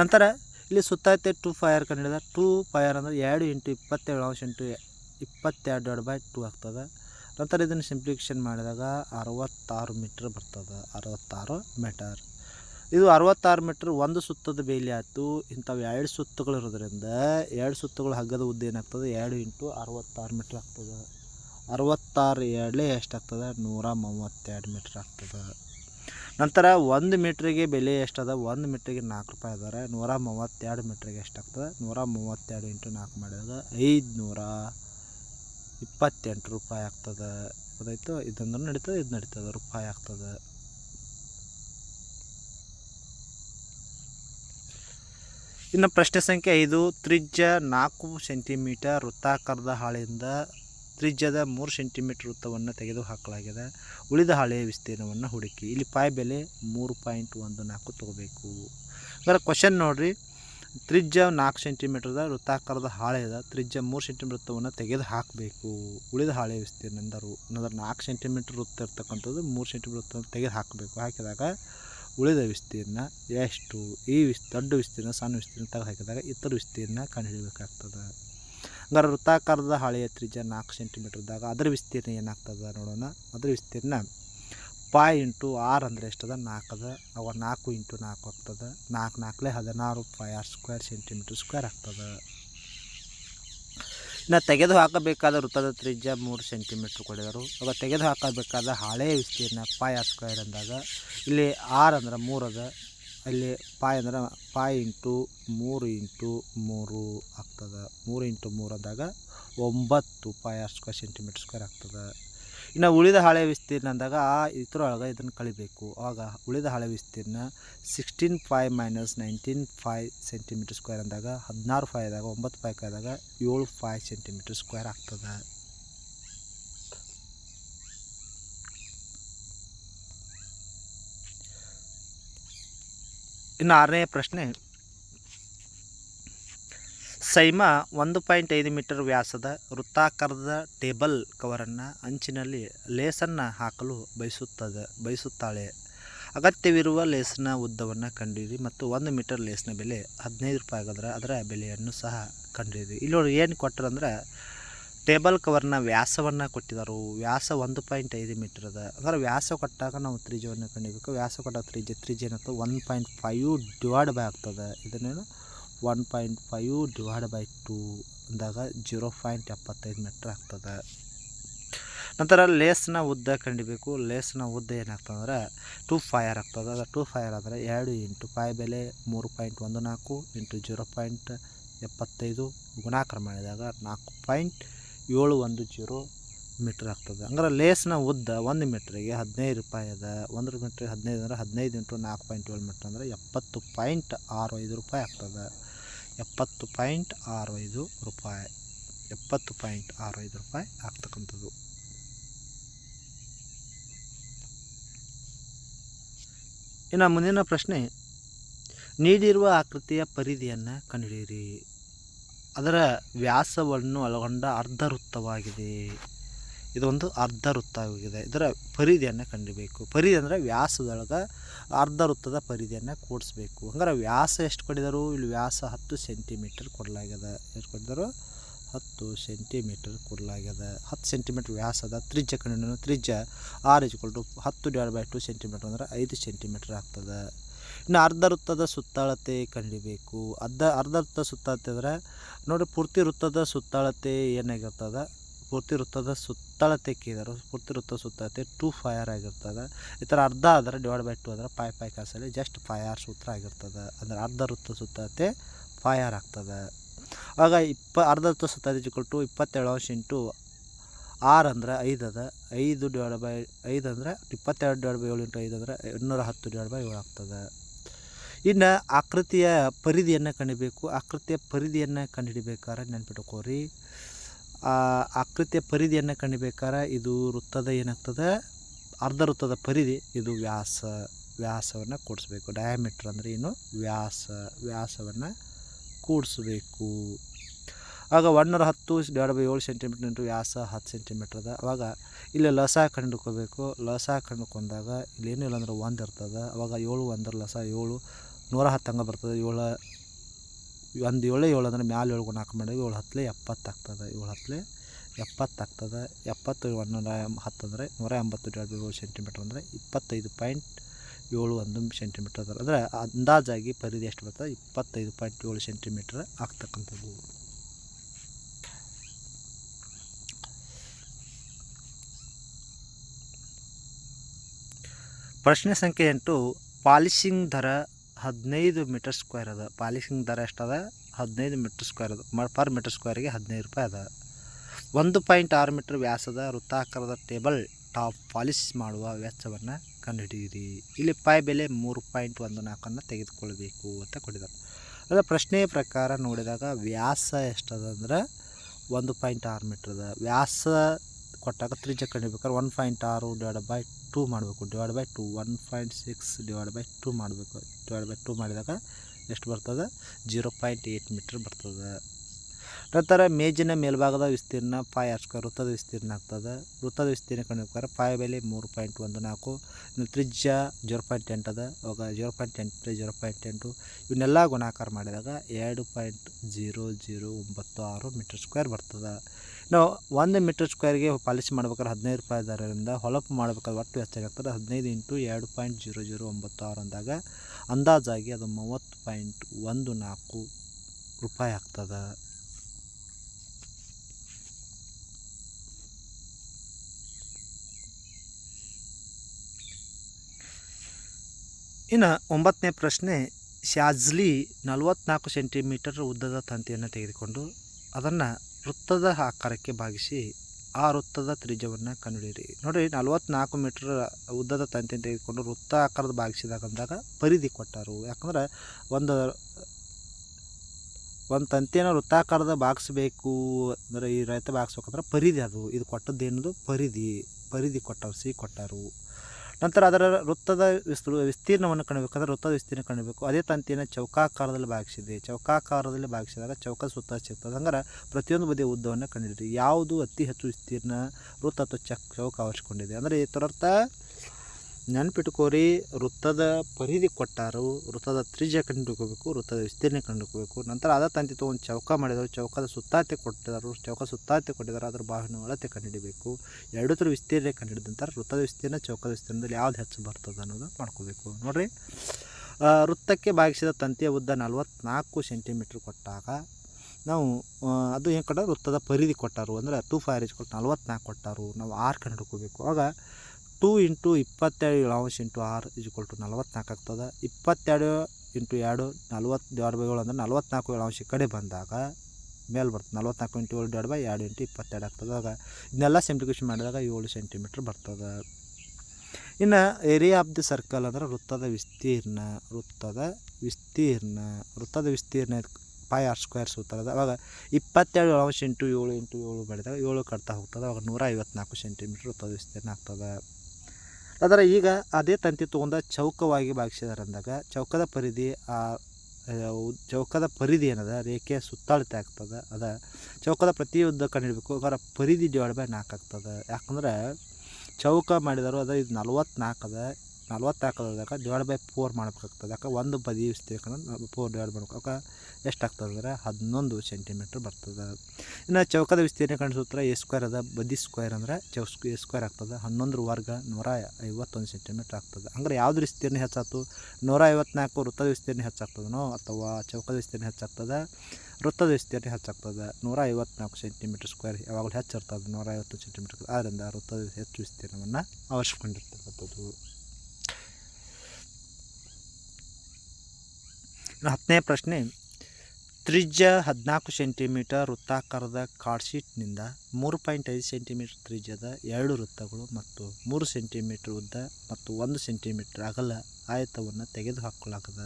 ನಂತರ ಇಲ್ಲಿ ಸುತ್ತೈತೆ ಟೂ ಫೈರ್ ಕಂಡಿಡಿದ ಟೂ ಫೈರ್ ಅಂದರೆ ಎರಡು ಇಂಟು ಇಪ್ಪತ್ತೇಳು ಅಂಶ ಇಂಟು ಇಪ್ಪತ್ತೆರಡು ಡಿವೈಡ್ ಬೈ ಟೂ ಆಗ್ತದೆ. ನಂತರ ಇದನ್ನು ಸಿಂಪ್ಲಿಫಿಕೇಶನ್ ಮಾಡಿದಾಗ ಅರವತ್ತಾರು ಮೀಟ್ರ್ ಬರ್ತದೆ. ಅರವತ್ತಾರು ಮೀಟರ್ ಇದು ಅರವತ್ತಾರು ಮೀಟ್ರ್ ಒಂದು ಸುತ್ತದ ಬೇಲಿ ಆಯಿತು. ಇಂಥವು ಎರಡು ಸುತ್ತುಗಳು ಇರೋದ್ರಿಂದ ಎರಡು ಸುತ್ತುಗಳು ಹಗ್ಗದ ಉದ್ದ ಏನಾಗ್ತದೆ? ಎರಡು ಇಂಟು ಅರವತ್ತಾರು ಮೀಟ್ರ್ ಆಗ್ತದೆ. ಅರವತ್ತಾರು ಎರಡಲೇ ಎಷ್ಟಾಗ್ತದೆ? ನೂರ ಮೂವತ್ತೆರಡು ಮೀಟ್ರ್ ಆಗ್ತದೆ. ನಂತರ ಒಂದು ಮೀಟ್ರಿಗೆ ಬೆಲೆ ಎಷ್ಟದ? ಒಂದು ಮೀಟ್ರಿಗೆ ನಾಲ್ಕು ರೂಪಾಯಿ ಅದಾರೆ ನೂರ ಮೂವತ್ತೆರಡು ಮೀಟ್ರಿಗೆ ಎಷ್ಟಾಗ್ತದೆ? ನೂರ ಮೂವತ್ತೆರಡು ಇಂಟು ನಾಲ್ಕು ಮಾಡಿದಾಗ ಐದುನೂರ ಇಪ್ಪತ್ತೆಂಟು ರೂಪಾಯಿ ಆಗ್ತದೆ. ಅದಾಯ್ತು ಇದೊಂದು ನಡೀತದೆ, ಇದು ನಡೀತದೆ. ರೂಪಾಯಿ ಆಗ್ತದೆ. ಇನ್ನು ಪ್ರಶ್ನೆ ಸಂಖ್ಯೆ ಐದು. ತ್ರಿಜ್ಯ ನಾಲ್ಕು ಸೆಂಟಿಮೀಟರ್ ವೃತ್ತಾಕಾರದ ಹಾಳೆಯಿಂದ ತ್ರಿಜ್ಯದ ಮೂರು ಸೆಂಟಿಮೀಟರ್ ವೃತ್ತವನ್ನು ತೆಗೆದು ಹಾಕಲಾಗಿದೆ ಉಳಿದ ಹಾಳೆಯ ವಿಸ್ತೀರ್ಣವನ್ನು ಹುಡುಕಿ. ಇಲ್ಲಿ ಪಾಯ್ ಬೆಲೆ ಮೂರು ಪಾಯಿಂಟ್ ಒಂದು ನಾಲ್ಕು ತೊಗೋಬೇಕು. ಅಂದರೆ ಕ್ವಶನ್ ನೋಡಿರಿ. ತ್ರಿಜ್ಯ ನಾಲ್ಕು ಸೆಂಟಿಮೀಟರ್ದ ವೃತ್ತಾಕಾರದ ಹಾಳೆಯದ ತ್ರಿಜ್ಯ ಮೂರು ಸೆಂಟಿಮೀಟರ್ ವೃತ್ತವನ್ನು ತೆಗೆದು ಹಾಕಬೇಕು ಉಳಿದ ಹಾಳೆಯ ವಿಸ್ತೀರ್ಣ ಎಂದರು ಅಂದರೆ ನಾಲ್ಕು ಸೆಂಟಿಮೀಟರ್ ವೃತ್ತ ಇರ್ತಕ್ಕಂಥದ್ದು ಮೂರು ಸೆಂಟಿಮೀಟರ್ ವೃತ್ತವನ್ನು ತೆಗೆದು ಹಾಕಬೇಕು ಹಾಕಿದಾಗ ಉಳಿದ ವಿಸ್ತೀರ್ಣ ಎಷ್ಟು? ಈ ವಿಸ್ ದೊಡ್ಡ ವಿಸ್ತೀರ್ಣ, ಸಣ್ಣ ವಿಸ್ತೀರ್ಣ ತೆಗೆದು ಹಾಕಿದಾಗ ಇತರ ವಿಸ್ತೀರ್ಣ ಕಂಡುಹಿಡಬೇಕಾಗ್ತದೆ ಹಂಗಾರೆ ವೃತ್ತಾಕಾರದ ಹಾಳೆ ತ್ರಿಜ್ಯ ನಾಲ್ಕು ಸೆಂಟಿಮೀಟ್ರದಾಗ ಅದರ ವಿಸ್ತೀರ್ಣ ಏನಾಗ್ತದೆ ನೋಡೋಣ. ಅದರ ವಿಸ್ತೀರ್ಣ ಪಾಯ್ ಇಂಟು ಆರು ಅಂದರೆ ಎಷ್ಟದ? ನಾಲ್ಕು ಅದ. ಅವ ನಾಲ್ಕು ಇಂಟು ನಾಲ್ಕು ಆಗ್ತದೆ. ನಾಲ್ಕು ನಾಲ್ಕಲೆ ಹದಿನಾರು ಪಾಯ್ ಆರು ಸ್ಕ್ವೇರ್ ಸೆಂಟಿಮೀಟ್ರ್ ಸ್ಕ್ವೇರ್ ಆಗ್ತದೆ. ಇನ್ನು ತೆಗೆದು ಹಾಕಬೇಕಾದ ವೃತ್ತದ ತ್ರಿಜ್ಯ ಮೂರು ಸೆಂಟಿಮೀಟ್ರ್ ಕೊಡಿದರು. ಅವಾಗ ತೆಗೆದು ಹಾಕಬೇಕಾದ ಹಳೆಯ ವಿಸ್ತೀರ್ಣ ಪಾಯ್ ಸ್ಕ್ವೇರ್ ಅಂದಾಗ ಇಲ್ಲಿ ಆರು ಅಂದ್ರೆ ಮೂರು ಅದ. ಅಲ್ಲಿ ಪಾಯ್ ಅಂದ್ರೆ ಪಾಯ್ ಇಂಟು ಮೂರು ಇಂಟು ಮೂರು ಆಗ್ತದೆ. ಮೂರು ಇಂಟು ಮೂರು ಅಂದಾಗ ಒಂಬತ್ತು ಪಾಯ್ ಅಷ್ಟು ಸ್ಕ್ವೇರ್ ಸೆಂಟಿಮೀಟ್ರ್ ಸ್ಕ್ವೇರ್ ಆಗ್ತದೆ. ಇನ್ನು ಉಳಿದ ಹಳೆ ವಿಸ್ತೀರ್ಣ ಅಂದಾಗ ಆ ಇದ್ರೊಳಗೆ ಇದನ್ನು ಕಳಿಬೇಕು. ಆವಾಗ ಉಳಿದ ಹಳೆ ವಿಸ್ತೀರ್ಣ sixteen five minus nineteen five centimetre square ಅಂದಾಗ ಹದಿನಾರು ಫೈ ಆದಾಗ ಒಂಬತ್ತು ಫೈ ಆದಾಗ ಏಳು ಫೈ ಸೆಂಟಿಮೀಟರ್ ಸ್ಕ್ವೇರ್ ಆಗ್ತದೆ. ಇನ್ನು ಆರನೇ ಪ್ರಶ್ನೆ. ಸೈಮ ಒಂದು ಪಾಯಿಂಟ್ ಐದು ಮೀಟರ್ ವ್ಯಾಸದ ವೃತ್ತಾಕಾರದ ಟೇಬಲ್ ಕವರನ್ನು ಅಂಚಿನಲ್ಲಿ ಲೇಸನ್ನು ಹಾಕಲು ಬಯಸುತ್ತದೆ, ಬಯಸುತ್ತಾಳೆ. ಅಗತ್ಯವಿರುವ ಲೇಸ್ನ ಉದ್ದವನ್ನು ಕಂಡುಹಿಡಿ ಮತ್ತು ಒಂದು ಮೀಟರ್ ಲೇಸ್ನ ಬೆಲೆ ಹದಿನೈದು ರೂಪಾಯಿ ಆಗಿದ್ರೆ ಅದರ ಬೆಲೆಯನ್ನು ಸಹ ಕಂಡುಹಿಡಿ ಇಲ್ಲಿ ನೋಡಿ ಏನು ಕೊಟ್ಟರಂದ್ರೆ ಟೇಬಲ್ ಕವರ್ನ ವ್ಯಾಸವನ್ನು ಕೊಟ್ಟಿದ್ದಾರೆ ವ್ಯಾಸ ಒಂದು ಪಾಯಿಂಟ್ ಐದು ಮೀಟರ್ ಅದ ಅಂದ್ರೆ ವ್ಯಾಸ ಕೊಟ್ಟಾಗ ನಾವು ತ್ರಿಜ್ಯವನ್ನು ಕಂಡಿಬೇಕು ವ್ಯಾಸ ಕೊಟ್ಟಾಗ ತ್ರಿಜ್ಯ ತ್ರಿಜ್ಯ ಏನಂತ one point five divide by ಆಗ್ತದೆ. ಇದನ್ನೇನು? One point five divide by two ಅಂದಾಗ ಜೀರೋ ಪಾಯಿಂಟ್ ಎಪ್ಪತ್ತೈದು ಮೀಟ್ರ್ ಆಗ್ತದೆ. ನಂತರ ಲೇಸ್ನ ಉದ್ದ ಕಂಡಿಬೇಕು ಲೇಸ್ನ ಉದ್ದ ಏನಾಗ್ತದಂದ್ರೆ ಟೂ ಫೈರ್ ಆಗ್ತದೆ. ಅದು ಟೂ ಫೈರ್ ಆದರೆ ಎರಡು ಇಂಟು ಫೈ ಬೆಲೆ ಮೂರು ಪಾಯಿಂಟ್ ಒಂದು ನಾಲ್ಕು ಇಂಟು ಜೀರೋ ಪಾಯಿಂಟ್ ಎಪ್ಪತ್ತೈದು ಗುಣಾಕಾರ ಮಾಡಿದಾಗ ನಾಲ್ಕು ಪಾಯಿಂಟ್ ಏಳು ಒಂದು ಜೀರೋ ಮೀಟ್ರ್ ಆಗ್ತದೆ. ಅಂದ್ರೆ ಲೇಸ್ನ ಉದ್ದ ಒಂದು ಮೀಟ್ರಿಗೆ ಹದಿನೈದು ರೂಪಾಯಿ ಅದ. ಒಂದು ಮೀಟ್ರಿಗೆ ಹದಿನೈದು ಅಂದರೆ ಹದಿನೈದು ಇಂಟು ನಾಲ್ಕು ಪಾಯಿಂಟ್ ಏಳು ಮೀಟ್ರ್ ಅಂದರೆ ಎಪ್ಪತ್ತು ಪಾಯಿಂಟ್ ಆರು ಐದು ರೂಪಾಯಿ ಆಗ್ತದೆ. ಎಪ್ಪತ್ತು ಪಾಯಿಂಟ್ ಆರು ಐದು ರೂಪಾಯಿ. ಎಪ್ಪತ್ತು ಪಾಯಿಂಟ್ ಆರು ಐದು ರೂಪಾಯಿ ಆಗ್ತಕ್ಕಂಥದ್ದು. ಇನ್ನು ಮುಂದಿನ ಪ್ರಶ್ನೆ, ನೀಡಿರುವ ಆಕೃತಿಯ ಪರಿಧಿಯನ್ನು ಕಂಡುಹಿಡಿಯಿರಿ. ಅದರ ವ್ಯಾಸವನ್ನು ಒಳಗೊಂಡ ಅರ್ಧ ವೃತ್ತವಾಗಿದೆ ಇದೊಂದು ಅರ್ಧ ವೃತ್ತವಾಗಿದೆ ಇದರ ಪರಿಧಿಯನ್ನು ಕಂಡಿಬೇಕು. ಪರಿಧಿ ಅಂದರೆ ವ್ಯಾಸದೊಳಗೆ ಅರ್ಧ ವೃತ್ತದ ಪರಿಧಿಯನ್ನು ಕೂಡಿಸ್ಬೇಕು. ಹಂಗಾರೆ ವ್ಯಾಸ ಎಷ್ಟು ಕೊಡಿದರು ಇಲ್ಲಿ ವ್ಯಾಸ ಹತ್ತು ಸೆಂಟಿಮೀಟರ್ ಕೊಡಲಾಗ್ಯದ. ಎಷ್ಟು ಕೊಡಿದರು ಹತ್ತು ಸೆಂಟಿಮೀಟರ್ ಕೊಡಲಾಗ್ಯದ. ಹತ್ತು ಸೆಂಟಿಮೀಟ್ರ್ ವ್ಯಾಸದ ತ್ರಿಜ್ಯ ಕಂಡು ತ್ರಿಜ್ಯ ಆರ್ ಇಜ್ಕೊಲ್ ಟು ಹತ್ತು ಡಿವೈಡ್ ಬೈ ಟು ಸೆಂಟಿಮೀಟ್ರ್ ಅಂದರೆ ಐದು ಸೆಂಟಿಮೀಟ್ರ್ ಆಗ್ತದೆ. ಇನ್ನು ಅರ್ಧ ವೃತ್ತದ ಸುತ್ತಳತೆ ಕಂಡಿಬೇಕು. ಅರ್ಧ ಅರ್ಧ ವೃತ್ತ ಸುತ್ತಾಳತೆ ಅಂದರೆ ನೋಡಿ ಪೂರ್ತಿ ವೃತ್ತದ ಸುತ್ತಳತೆ ಏನಾಗಿರ್ತದೆ? ಪೂರ್ತಿ ವೃತ್ತದ ಸುತ್ತಳತೆ ಕೇಳಿದರು. ಪೂರ್ತಿ ವೃತ್ತ ಸುತ್ತಳತೆ ಟೂ ಫೈರ್ ಆಗಿರ್ತದೆ. ಈ ಥರ ಅರ್ಧ ಆದರೆ ಡಿವೈಡ್ ಬೈ ಟು ಅಂದರೆ ಪೈ ಫೈ ಕಾಸಲ್ಲಿ ಜಸ್ಟ್ ಫೈರ್ ಸೂತ್ರ ಆಗಿರ್ತದೆ. ಅಂದರೆ ಅರ್ಧ ವೃತ್ತ ಸುತ್ತಳತೆ ಫೈರ್ ಆಗ್ತದೆ. ಆಗ ಇಪ್ಪ, ಅರ್ಧ ವೃತ್ತ ಸುತ್ತಳತೆ ಇಕ್ವಲ್ ಟು ಇಪ್ಪತ್ತೇಳು ಅಂಶ ಇಂಟು ಆರು ಅಂದ್ರೆ ಐದು ಅದ. ಐದು ಡಿವೈಡ್ ಬೈ ಐದು ಅಂದರೆ ಇಪ್ಪತ್ತೆರಡು ಡಿವೈಡ್ ಬೈ ಏಳು ಇಂಟು ಐದು ಅಂದರೆ ಇನ್ನೂರ ಹತ್ತು ಡಿವೈಡ್ ಬೈ ಏಳು ಆಗ್ತದೆ. ಇನ್ನು ಆಕೃತಿಯ ಪರಿಧಿಯನ್ನು ಕಂಡಿಬೇಕು ಆಕೃತಿಯ ಪರಿಧಿಯನ್ನು ಕಂಡುಹಿಡಿಬೇಕಾದ್ರೆ ನೆನ್ಪಿಟ್ಕೋರಿ. ಆಕೃತಿಯ ಪರಿಧಿಯನ್ನು ಕಂಡುಬೇಕಾದ್ರೆ ಇದು ವೃತ್ತದ ಏನಾಗ್ತದೆ? ಅರ್ಧ ವೃತ್ತದ ಪರಿಧಿ. ಇದು ವ್ಯಾಸ, ವ್ಯಾಸವನ್ನು ಕೂಡಿಸ್ಬೇಕು. ಡಯಾಮೀಟ್ರ್ ಅಂದರೆ ಏನು? ವ್ಯಾಸ, ವ್ಯಾಸವನ್ನು ಕೂಡಿಸ್ಬೇಕು. ಆಗ ಒನ್ನೂರ ಹತ್ತು ಡಿವೈಡ್ ಬೈ ಏಳು ಸೆಂಟಿಮೀಟ್ರ್ ಇಂಟು ವ್ಯಾಸ ಹತ್ತು ಸೆಂಟಿಮೀಟ್ರ್ ಅದ. ಅವಾಗ ಇಲ್ಲಿ ಲಸ ಕಂಡುಕೋಬೇಕು. ಲಸ ಕಂಡುಕೊಂಡಾಗ ಇಲ್ಲಿ ಏನು ಇಲ್ಲ ಅಂದ್ರೆ ಒಂದು ಇರ್ತದೆ. ಅವಾಗ ಏಳು ಒಂದರ ಲಸ ಏಳು ನೂರ ಹತ್ತು ಹಂಗೆ ಬರ್ತದೆ. ಏಳು ಒಂದು ಏಳು ಏಳು ಅಂದ್ರೆ ಮ್ಯಾಲೆ ಏಳು ಗುಣ ಹಾಕಿ ಮಾಡಿದ್ವಿ ಏಳು ಹತ್ತಲೆ ಎಪ್ಪತ್ತು ಆಗ್ತದೆ. ಏಳು ಹತ್ತಲೆ ಎಪ್ಪತ್ತು ಆಗ್ತದೆ. ಎಪ್ಪತ್ತು ಒಂದೂರ ಹತ್ತು ಅಂದರೆ ನೂರ ಎಂಬತ್ತು ಬೈ ಏಳು ಸೆಂಟಿಮೀಟ್ರ್ ಅಂದರೆ ಇಪ್ಪತ್ತೈದು ಪಾಯಿಂಟ್ ಏಳು ಒಂದು ಸೆಂಟಿಮೀಟ್ರ್ ಅದರ ಅಂದರೆ ಅಂದಾಜಾಗಿ ಪರಿಧಿ ಎಷ್ಟು ಬರ್ತದೆ? ಇಪ್ಪತ್ತೈದು ಪಾಯಿಂಟ್ ಏಳು ಸೆಂಟಿಮೀಟ್ರ್ ಆಗ್ತಕ್ಕಂಥದ್ದು. ಪ್ರಶ್ನೆ ಸಂಖ್ಯೆ ಎಂಟು, ಪಾಲಿಶಿಂಗ್ ದರ ಹದಿನೈದು ಮೀಟರ್ ಸ್ಕ್ವೇರ್ ಅದ. ಪಾಲಿಶಿಂಗ್ ದರ ಎಷ್ಟದ? ಹದಿನೈದು ಮೀಟರ್ ಸ್ಕ್ವೇರ್ ಅದ. ಪರ್ ಮೀಟರ್ ಸ್ಕ್ವೇರಿಗೆ ಹದಿನೈದು ರೂಪಾಯಿ ಅದ. ಒಂದು ಪಾಯಿಂಟ್ ಆರು ಮೀಟರ್ ವ್ಯಾಸದ ವೃತ್ತಾಕಾರದ ಟೇಬಲ್ ಟಾಪ್ ಪಾಲಿಶ್ ಮಾಡುವ ವೆಚ್ಚವನ್ನು ಕಂಡುಹಿಡಿಯಿರಿ. ಇಲ್ಲಿ ಪಾಯ್ ಬೆಲೆ ಮೂರು ಪಾಯಿಂಟ್ ಒಂದು ನಾಲ್ಕನ್ನು ತೆಗೆದುಕೊಳ್ಬೇಕು ಅಂತ ಕೊಟ್ಟಿದ್ದಾರೆ. ಅದರ ಪ್ರಶ್ನೆಯ ಪ್ರಕಾರ ನೋಡಿದಾಗ ವ್ಯಾಸ ಎಷ್ಟದ ಅಂದ್ರೆ ಒಂದು ಪಾಯಿಂಟ್ ಆರು ಮೀಟ್ರದ ವ್ಯಾಸ ಕೊಟ್ಟಾಗ ತ್ರಿಜ್ಯ ಕಂಡುಬೇಕಾದ್ರೆ ಒನ್ ಪಾಯಿಂಟ್ ಆರು ಡಿವೈಡ್ ಬೈ ಟೂ ಮಾಡಬೇಕು. Divide by two one point six divide by two ಮಾಡಬೇಕು. ಡಿವೈಡ್ ಬೈ ಟೂ ಮಾಡಿದಾಗ ಎಷ್ಟು ಬರ್ತದೆ? ಜೀರೋ ಪಾಯಿಂಟ್ ಏಯ್ಟ್ ಮೀಟ್ರ್ ಬರ್ತದೆ. ನಂತರ ಮೇಜಿನ ಮೇಲ್ಭಾಗದ ವಿಸ್ತೀರ್ಣ ಪಾಯ್ ಆರ್ ಸ್ಕ್ವೇರ್ ವೃತ್ತದ ವಿಸ್ತೀರ್ಣ ಆಗ್ತದೆ. ವೃತ್ತದ ವಿಸ್ತೀರ್ಣ ಕಂಡುಬೇಕಾದ್ರೆ ಪಾಯ್ ಬೆಲೆ ಮೂರು ಪಾಯಿಂಟ್ ಒಂದು ನಾಲ್ಕು. ತ್ರಿಜ್ಯ ಜೀರೋ ಪಾಯಿಂಟ್ ಎಂಟು ಅದ. ಅವಾಗ ಜೀರೋ ಪಾಯಿಂಟ್ ಎಂಟು ಜೀರೋ ಪಾಯಿಂಟ್ ಎಂಟು. ಇವನ್ನೆಲ್ಲ ಗುಣಾಕಾರ ಮಾಡಿದಾಗ ಎರಡು ಪಾಯಿಂಟ್ ಜೀರೋ ಜೀರೋ ಒಂಬತ್ತು ಆರು ಮೀಟರ್ ಸ್ಕ್ವೇರ್ ಬರ್ತದೆ. ನಾವು ಒಂದು ಮೀಟರ್ ಸ್ಕ್ವೇರ್ಗೆ ಪಾಲಿಸಿ ಮಾಡ್ಬೇಕಾದ್ರೆ ಹದಿನೈದು ರೂಪಾಯಿ ದರದಿಂದ ಹೊಳಪು ಮಾಡ್ಬೇಕಾದ್ರೆ ಒಟ್ಟು ವೆಚ್ಚ ಆಗ್ತದೆ. ಹದಿನೈದು ಇಂಟು ಎರಡು ಪಾಯಿಂಟ್ ಜೀರೋ ಜೀರೋ ಒಂಬತ್ತು ಆರು ಅಂದಾಗ ಅಂದಾಜಾಗಿ ಅದು ಮೂವತ್ತು ಪಾಯಿಂಟ್ ಒಂದು ನಾಲ್ಕು ರೂಪಾಯಿ ಆಗ್ತದೆ. ಇನ್ನು ಒಂಬತ್ತನೇ ಪ್ರಶ್ನೆ, ಶಾಜ್ಲಿ ನಲವತ್ತ್ನಾಲ್ಕು ಸೆಂಟಿಮೀಟರ್ ಉದ್ದದ ತಂತಿಯನ್ನು ತೆಗೆದುಕೊಂಡು ಅದನ್ನು ವೃತ್ತದ ಆಕಾರಕ್ಕೆ ಭಾಗಿಸಿ ಆ ವೃತ್ತದ ತ್ರಿಜ್ಯವನ್ನು ಕಂಡುಹಿಡಿಯಿರಿ. ನೋಡಿರಿ ನಲವತ್ನಾಲ್ಕು ಮೀಟ್ರ್ ಉದ್ದದ ತಂತಿಯನ್ನು ತೆಗೆದುಕೊಂಡು ವೃತ್ತ ಆಕಾರದ ಭಾಗಿಸಿದಾಗ ಅಂದಾಗ ಪರಿಧಿ ಕೊಟ್ಟರು. ಯಾಕಂದ್ರೆ ಒಂದು ಒಂದು ತಂತಿಯನ್ನು ವೃತ್ತಾಕಾರದ ಬಾಗಿಸ್ಬೇಕು ಅಂದರೆ ಈ ರೈತ ಬಾಗಿಸ್ಬೇಕಂದ್ರೆ ಪರಿಧಿ ಅದು. ಇದು ಕೊಟ್ಟದ್ದು ಏನದು? ಪರಿಧಿ. ಪರಿಧಿ ಕೊಟ್ಟರು ಸಿ ಕೊಟ್ಟರು. ನಂತರ ಅದರ ವೃತ್ತದ ವಿಸ್ತು, ವಿಸ್ತೀರ್ಣವನ್ನು ಕಾಣಬೇಕಾದ್ರೆ ವೃತ್ತದ ವಿಸ್ತೀರ್ಣ ಕಾಣಬೇಕು. ಅದೇ ತಂತಿಯನ್ನು ಚೌಕಾಕಾರದಲ್ಲಿ ಭಾಗಿಸಿದೆ. ಚೌಕಾಕಾರದಲ್ಲಿ ಭಾಗಿಸಿದಾಗ ಚೌಕ ಸುತ್ತ ಸಿಗ್ತದೆ ಹಂಗಾರೆ ಪ್ರತಿಯೊಂದು ಬದಿಯ ಉದ್ದವನ್ನು ಕಂಡಿಡಿ ಯಾವುದು ಅತಿ ಹೆಚ್ಚು ವಿಸ್ತೀರ್ಣ ವೃತ್ತ ಅಥವಾ ಚಕ್, ಚೌಕ ಆವರಿಸಿಕೊಂಡಿದೆ. ಅಂದರೆ ಇದರರ್ಥ ನೆನ್ಪಿಟ್ಕೋರಿ, ವೃತ್ತದ ಪರಿಧಿ ಕೊಟ್ಟಾರು, ವೃತ್ತದ ತ್ರಿಜ್ಯ ಕಂಡುಕೋಬೇಕು, ವೃತ್ತದ ವಿಸ್ತೀರ್ಣ ಕಂಡುಕೋಬೇಕು. ನಂತರ ಅದ ತಂತಿ ಒಂದು ಚೌಕ ಮಾಡಿದರು, ಚೌಕದ ಸುತ್ತಾತೆ ಕೊಟ್ಟಿದ್ದಾರೆ ಚೌಕ ಸುತ್ತಾತೆ ಕೊಟ್ಟಿದ್ದಾರೆ ಅದರ ಬಾವಿನ ಅಳತೆ ಕಂಡುಹಿಡಬೇಕು. ಎರಡು ಥರ ವಿಸ್ತೀರ್ಣ ಕಂಡುಹಿಡಿದ ನಂತರ ವೃತ್ತದ ವಿಸ್ತೀರ್ಣ, ಚೌಕದ ವಿಸ್ತೀರ್ಣದಲ್ಲಿ ಯಾವ್ದು ಹೆಚ್ಚು ಬರ್ತದೆ ಅನ್ನೋದು ಮಾಡ್ಕೋಬೇಕು. ನೋಡಿರಿ ವೃತ್ತಕ್ಕೆ ಭಾಗಿಸಿದ ತಂತಿಯ ಉದ್ದ ನಲವತ್ನಾಲ್ಕು ಸೆಂಟಿಮೀಟ್ರ್ ಕೊಟ್ಟಾಗ ನಾವು ಅದು ಏನು ಕೊಟ್ಟಾರು, ವೃತ್ತದ ಪರಿಧಿ ಕೊಟ್ಟಾರು. ಅಂದರೆ ಟೂ ಫೈವ್ ಕೊಟ್ಟು ನಲ್ವತ್ನಾಲ್ಕು ಕೊಟ್ಟಾರು. ನಾವು ಆರು ಕಂಡು ಹಿಡ್ಕೋಬೇಕು ಆಗ ಟೂ ಇಂಟು ಇಪ್ಪತ್ತೆರಡು ಏಳಾಂಶ ಇಂಟು ಆರು ಇಜ್ಕೊಲ್ ಟು ನಲವತ್ನಾಲ್ಕು ಆಗ್ತದೆ. ಇಪ್ಪತ್ತೆರಡು ಇಂಟು ಎರಡು ನಲ್ವತ್ತು ಡಿವೈಡ್ ಬೈ ಏಳು ಅಂದರೆ ನಲ್ವತ್ನಾಲ್ಕು ಏಳಾಂಶ ಈ ಕಡೆ ಬಂದಾಗ ಮೇಲೆ ಬರ್ತದೆ. ನಲ್ವತ್ನಾಲ್ಕು ಇಂಟು ಏಳು ಡಿವೈಡ್ ಬೈ ಎರಡು ಇಂಟು ಇಪ್ಪತ್ತೆರಡು ಆಗ್ತದೆ. ಆಗ ಇದನ್ನೆಲ್ಲ ಸಿಂಪ್ಲಿಕೇಶನ್ ಮಾಡಿದಾಗ ಏಳು ಸೆಂಟಿಮೀಟ್ರ್ ಬರ್ತದೆ. ಇನ್ನು ಏರಿಯಾ ಆಫ್ ದಿ ಸರ್ಕಲ್ ಅಂದ್ರೆ ವೃತ್ತದ ವಿಸ್ತೀರ್ಣ ವೃತ್ತದ ವಿಸ್ತೀರ್ಣ ವೃತ್ತದ ವಿಸ್ತೀರ್ಣ ಪೈ ಆರ್ ಸ್ಕ್ವೇರ್ ಸೂತ್ರದ ಅವಾಗ ಇಪ್ಪತ್ತೆರಡು ಅಂಶ ಇಂಟು ಏಳು ಇಂಟು ಏಳು ಬೆಳೆದಾಗ ಏಳು ಕಟ್ತಾ ಹೋಗ್ತದೆ. ಅವಾಗ ನೂರ ಐವತ್ನಾಲ್ಕು ಸೆಂಟಿಮೀಟ್ರ್ ವೃತ್ತದ ವಿಸ್ತೀರ್ಣ ಆಗ್ತದೆ. ಅದರ ಈಗ ಅದೇ ತಂತಿ ತೊಗೊಂಡು ಚೌಕವಾಗಿ ಭಾಗಿಸಿದಾರೆ ಅಂದಾಗ ಚೌಕದ ಪರಿಧಿ ಆ ಚೌಕದ ಪರಿಧಿ ಏನದ? ರೇಖೆಯ ಸುತ್ತಾಳತೆ ಆಗ್ತದೆ. ಅದ ಚೌಕದ ಪ್ರತಿ ಕಂಡಿಡಬೇಕು ಕಂಡುಹಿಡಬೇಕು ಅದರ ಪರಿಧಿ ಡಿವೈಡ್ ಬೈ ನಾಲ್ಕು ಆಗ್ತದೆ. ಯಾಕಂದ್ರೆ ಚೌಕ ಮಾಡಿದರು, ಅದ ಇದು ನಲ್ವತ್ನಾಲ್ಕು ಅದ. ನಲ್ವತ್ನಾಲ್ಕು ಅದಾಗ ಡಿವೈಡ್ ಬೈ ಫೋರ್ ಮಾಡಬೇಕಾಗ್ತದೆ. ಯಾಕೆ ಒಂದು ಬದಿ ವಿಸ್ತೀರ್ಣ ಫೋರ್ ಡಿವೈಡ್ ಮಾಡ್ಬೇಕು. ಎಷ್ಟು ಆಗ್ತದೆ ಅಂದರೆ ಹದಿನೊಂದು ಸೆಂಟಿಮೀಟ್ರ್ ಬರ್ತದೆ. ಇನ್ನು ಚೌಕದ ವಿಸ್ತೀರ್ಣ ಸೂತ್ರ ಎ ಸ್ಕ್ವೇರ್ ಅದ, ಬದಿ ಸ್ಕ್ವೇರ್ ಅಂದರೆ ಚೌ ಎ ಸ್ಕ್ವೇರ್ ಆಗ್ತದೆ. ಹನ್ನೊಂದರ ವರ್ಗ ನೂರ ಐವತ್ತೊಂದು ಸೆಂಟಿಮೀಟ್ರ್ ಆಗ್ತದೆ. ಅಂದ್ರೆ ಯಾವ್ದು ವಿಸ್ತೀರ್ಣ ಹೆಚ್ಚಾಯ್ತು ನೂರ ಐವತ್ನಾಲ್ಕು ವೃತ್ತದ ವಿಸ್ತೀರ್ಣ ಹೆಚ್ಚಾಗ್ತದನೋ? ಅಥವಾ ಚೌಕದ ವಿಸ್ತೀರ್ಣ ಹೆಚ್ಚಾಗ್ತದೆ? ವೃತ್ತದ ವಿಸ್ತೀರ್ಣ ಹೆಚ್ಚಾಗ್ತದೆ. ನೂರ ಐವತ್ನಾಲ್ಕು ಸೆಂಟಿಮೀಟ್ರ್ ಸ್ಕ್ವೇರ್ ಯಾವಾಗಲೂ ಹೆಚ್ಚಿರ್ತದೆ. ನೂರ ಐವತ್ತು ಸೆಂಟಿಮೀಟ್ರ್ ಆದ್ದರಿಂದ ವೃತ್ತದ ಹೆಚ್ಚು ವಿಸ್ತೀರ್ಣವನ್ನು ಆವರಿಸ್ಕೊಂಡಿರ್ತಕ್ಕಂಥದ್ದು. ಹತ್ತನೇ ಪ್ರಶ್ನೆ, ತ್ರಿಜ್ಯ ಹದಿನಾಲ್ಕು ಸೆಂಟಿಮೀಟರ್ ವೃತ್ತಾಕಾರದ ಕಾರ್ಡ್ಶೀಟ್ನಿಂದ ಮೂರು ಪಾಯಿಂಟ್ ಐದು ಸೆಂಟಿಮೀಟರ್ ತ್ರಿಜ್ಯದ ಎರಡು ವೃತ್ತಗಳು ಮತ್ತು ಮೂರು ಸೆಂಟಿಮೀಟರ್ ಉದ್ದ ಮತ್ತು ಒಂದು ಸೆಂಟಿಮೀಟರ್ ಅಗಲ ಆಯತವನ್ನು ತೆಗೆದುಹಾಕಲಾಗದ.